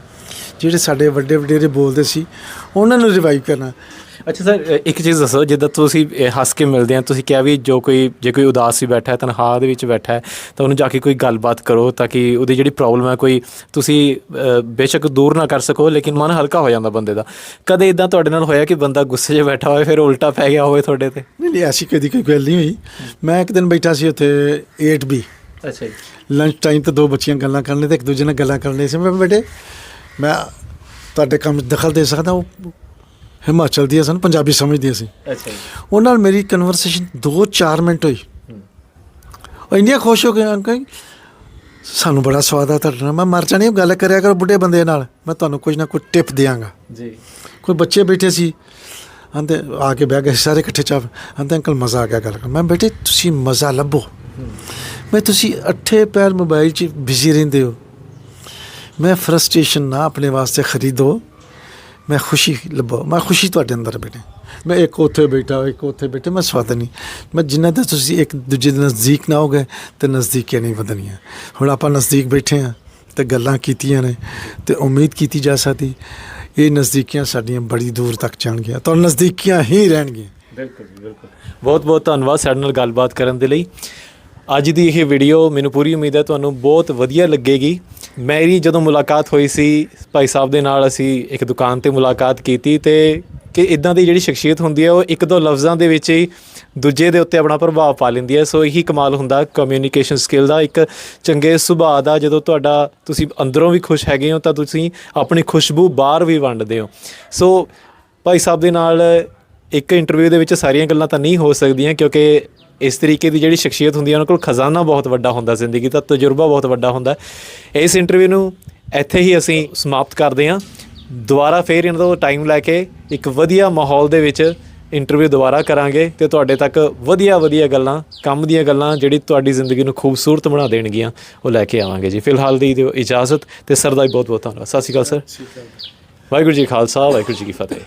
ਜਿਹੜੇ ਸਾਡੇ ਵੱਡੇ ਵਡੇਰੇ ਬੋਲਦੇ ਸੀ ਉਹਨਾਂ ਨੂੰ ਰਿਵਾਈਵ ਕਰਨਾ। ਅੱਛਾ ਸਰ ਇੱਕ ਚੀਜ਼ ਦੱਸੋ ਜਿੱਦਾਂ ਤੁਸੀਂ ਹੱਸ ਕੇ ਮਿਲਦੇ ਆ ਤੁਸੀਂ ਕਿਹਾ ਵੀ ਜੋ ਕੋਈ ਜੇ ਕੋਈ ਉਦਾਸ ਵੀ ਬੈਠਾ ਹੈ ਤਨਖਾਹ ਦੇ ਵਿੱਚ ਬੈਠਾ ਹੈ ਤਾਂ ਉਹਨੂੰ ਜਾ ਕੇ ਕੋਈ ਗੱਲਬਾਤ ਕਰੋ ਤਾਂ ਕਿ ਉਹਦੀ ਜਿਹੜੀ ਪ੍ਰੋਬਲਮ ਹੈ ਕੋਈ ਤੁਸੀਂ ਬੇਸ਼ੱਕ ਦੂਰ ਨਾ ਕਰ ਸਕੋ ਲੇਕਿਨ ਮਨ ਹਲਕਾ ਹੋ ਜਾਂਦਾ ਬੰਦੇ ਦਾ। ਕਦੇ ਇਦਾਂ ਤੁਹਾਡੇ ਨਾਲ ਹੋਇਆ ਕਿ ਬੰਦਾ ਗੁੱਸੇ 'ਚ ਬੈਠਾ ਹੋਵੇ ਫਿਰ ਉਲਟਾ ਪੈ ਗਿਆ ਹੋਵੇ ਤੁਹਾਡੇ ਤੇ? ਨਹੀਂ ਨਹੀਂ ਐਸੀ ਕਦੀ ਕੋਈ ਗੱਲ ਨਹੀਂ ਹੋਈ। ਮੈਂ ਇੱਕ ਦਿਨ ਬੈਠਾ ਸੀ ਉੱਥੇ 8B ਅੱਛਾ ਜੀ। ਲੰਚ ਟਾਈਮ ਤੇ ਦੋ ਬੱਚੀਆਂ ਗੱਲਾਂ ਕਰਨ ਲਈ ਤੇ ਇੱਕ ਦੂਜੇ ਨਾਲ ਗੱਲਾਂ ਕਰਨ ਲਈ ਸੀ। ਮੈਂ ਬੇਟੇ ਮੈਂ ਤੁਹਾਡੇ ਕੰਮ ਦਖਲ ਦੇ ਸਕਦਾ ਉਹ ਹਿਮਾਚਲ ਦੀਆਂ ਸਨ ਪੰਜਾਬੀ ਸਮਝਦੀਆਂ ਸੀ। ਅੱਛਾ ਜੀ। ਉਹਨਾਂ ਨਾਲ ਮੇਰੀ ਕਨਵਰਸੇਸ਼ਨ 2-4 ਮਿੰਟ ਹੋਈ। ਉਹ ਇੰਨੀਆਂ ਖੁਸ਼ ਹੋ ਗਏ ਅੰਕਲ ਸਾਨੂੰ ਬੜਾ ਸਵਾਦ ਆ ਤੁਹਾਡੇ ਨਾਲ। ਮੈਂ ਮਰ ਜਾਣੀ ਗੱਲ ਕਰਿਆ ਕਰੋ ਬੁੱਢੇ ਬੰਦੇ ਨਾਲ। ਮੈਂ ਤੁਹਾਨੂੰ ਕੁਝ ਨਾ ਕੁਝ ਟਿਪ ਦਿਆਂਗਾ। ਜੀ। ਕੋਈ ਬੱਚੇ ਬੈਠੇ ਸੀ ਆਂਦੇ ਆ ਕੇ ਬਹਿ ਗਏ ਸਾਰੇ ਇਕੱਠੇ ਚਾਹ ਆਂਦੇ ਅੰਕਲ ਮਜ਼ਾ ਆ ਗਿਆ ਗੱਲ ਕਰਨ। ਮੈਂ ਬੇਟੇ ਤੁਸੀਂ ਮਜ਼ਾ ਲੱਭੋ। ਮੈਂ ਤੁਸੀਂ ਅੱਠੇ ਪੈਰ ਮੋਬਾਈਲ 'ਚ ਬਿਜ਼ੀ ਰਹਿੰਦੇ ਹੋ। ਮੈਂ ਫਰਸਟ੍ਰੇਸ਼ਨ ਨਾ ਆਪਣੇ ਵਾਸਤੇ ਖਰੀਦੋ। ਮੈਂ ਖੁਸ਼ੀ ਲੱਭੋ, ਮੈਂ ਖੁਸ਼ੀ ਤੁਹਾਡੇ ਅੰਦਰ ਬੈਠੇ। ਮੈਂ ਇੱਕ ਉੱਥੇ ਬੈਠਾ, ਇੱਕ ਉੱਥੇ ਬੈਠੇ, ਮੈਂ ਸਵਾਦ ਨਹੀਂ। ਮੈਂ ਜਿੰਨਾ ਤੱਕ ਤੁਸੀਂ ਇੱਕ ਦੂਜੇ ਦੇ ਨਜ਼ਦੀਕ ਨਾ ਹੋਗੇ, ਤੇ ਨਜ਼ਦੀਕੀਆਂ ਨਹੀਂ ਵਧਣੀਆਂ। ਹੁਣ ਆਪਾਂ ਨਜ਼ਦੀਕ ਬੈਠੇ ਆ ਤੇ ਗੱਲਾਂ ਕੀਤੀਆਂ ਨੇ, ਤੇ ਉਮੀਦ ਕੀਤੀ ਜਾ ਸਕਦੀ, ਇਹ ਨਜ਼ਦੀਕੀਆਂ ਸਾਡੀਆਂ ਬੜੀ ਦੂਰ ਤੱਕ ਜਾਣਗੀਆਂ। ਤਾਂ ਨਜ਼ਦੀਕੀਆਂ ਹੀ ਰਹਿਣਗੀਆਂ। ਬਿਲਕੁਲ ਬਿਲਕੁਲ। ਬਹੁਤ ਬਹੁਤ ਧੰਨਵਾਦ ਸਾਡੇ ਨਾਲ ਗੱਲਬਾਤ ਕਰਨ ਦੇ ਲਈ। ਅੱਜ ਦੀ ਇਹ ਵੀਡੀਓ ਮੈਨੂੰ ਪੂਰੀ ਉਮੀਦ ਹੈ ਤੁਹਾਨੂੰ ਬਹੁਤ ਵਧੀਆ ਲੱਗੇਗੀ। ਮੇਰੀ ਜਦੋਂ ਮੁਲਾਕਾਤ ਹੋਈ ਸੀ, ਭਾਈ ਸਾਹਿਬ ਦੇ ਨਾਲ ਅਸੀਂ ਇੱਕ ਦੁਕਾਨ ਤੇ ਮੁਲਾਕਾਤ ਕੀਤੀ ਤੇ ਕਿ ਇਦਾਂ ਦੀ ਜਿਹੜੀ ਸ਼ਖਸੀਅਤ ਹੁੰਦੀ ਹੈ, ਉਹ ਇੱਕ ਦੋ ਲਫ਼ਜ਼ਾਂ ਦੇ ਵਿੱਚ ਹੀ ਦੂਜੇ ਦੇ ਉੱਤੇ ਆਪਣਾ ਪ੍ਰਭਾਵ ਪਾ ਲੈਂਦੀ ਹੈ। ਸੋ ਇਹੀ ਕਮਾਲ ਹੁੰਦਾ ਕਮਿਊਨੀਕੇਸ਼ਨ ਸਕਿੱਲ ਦਾ। ਇੱਕ ਚੰਗੇ ਸੁਭਾਅ ਦਾ ਜਦੋਂ ਤੁਹਾਡਾ ਤੁਸੀਂ ਅੰਦਰੋਂ ਵੀ ਖੁਸ਼ ਹੈਗੇ ਹੋ, ਤਾਂ ਤੁਸੀਂ ਆਪਣੀ ਖੁਸ਼ਬੂ ਬਾਹਰ ਵੀ ਵੰਡਦੇ ਹੋ। ਸੋ ਭਾਈ ਸਾਹਿਬ ਦੇ ਨਾਲ ਇੱਕ ਇੰਟਰਵਿਊ ਦੇ ਵਿੱਚ ਸਾਰੀਆਂ ਗੱਲਾਂ ਤਾਂ ਨਹੀਂ ਹੋ ਸਕਦੀਆਂ ਕਿਉਂਕਿ ਇਸ ਤਰੀਕੇ ਦੀ ਜਿਹੜੀ ਸ਼ਖਸੀਅਤ ਹੁੰਦੀ ਹੈ ਉਹਨਾਂ ਕੋਲ ਖਜ਼ਾਨਾ ਬਹੁਤ ਵੱਡਾ ਹੁੰਦਾ ਜ਼ਿੰਦਗੀ ਦਾ ਤਜਰਬਾ ਬਹੁਤ ਵੱਡਾ ਹੁੰਦਾ ਇਸ ਇੰਟਰਵਿਊ ਨੂੰ ਇੱਥੇ ਹੀ ਅਸੀਂ ਸਮਾਪਤ ਕਰਦੇ ਹਾਂ। ਦੁਬਾਰਾ ਫੇਰ ਇਹਨਾਂ ਤੋਂ ਟਾਈਮ ਲੈ ਕੇ ਇੱਕ ਵਧੀਆ ਮਾਹੌਲ ਦੇ ਵਿੱਚ ਇੰਟਰਵਿਊ ਦੁਬਾਰਾ ਕਰਾਂਗੇ ਤੇ ਤੁਹਾਡੇ ਤੱਕ ਵਧੀਆ ਵਧੀਆ ਗੱਲਾਂ ਕੰਮ ਦੀਆਂ ਗੱਲਾਂ ਜਿਹੜੀ ਤੁਹਾਡੀ ਜ਼ਿੰਦਗੀ ਨੂੰ ਖੂਬਸੂਰਤ ਬਣਾ ਦੇਣਗੀਆਂ ਉਹ ਲੈ ਕੇ ਆਵਾਂਗੇ ਜੀ। ਫਿਲਹਾਲ ਦੀ ਦਿਓ ਇਜਾਜ਼ਤ ਤੇ ਸਰ ਦਾ ਬਹੁਤ ਬਹੁਤ ਧੰਨਵਾਦ। ਸਤਿ ਸ਼੍ਰੀ ਅਕਾਲ ਸਰ। ਵਾਹਿਗੁਰੂ ਜੀ ਖਾਲਸਾ ਵਾਹਿਗੁਰੂ ਜੀ ਕੀ ਫਤਿਹ।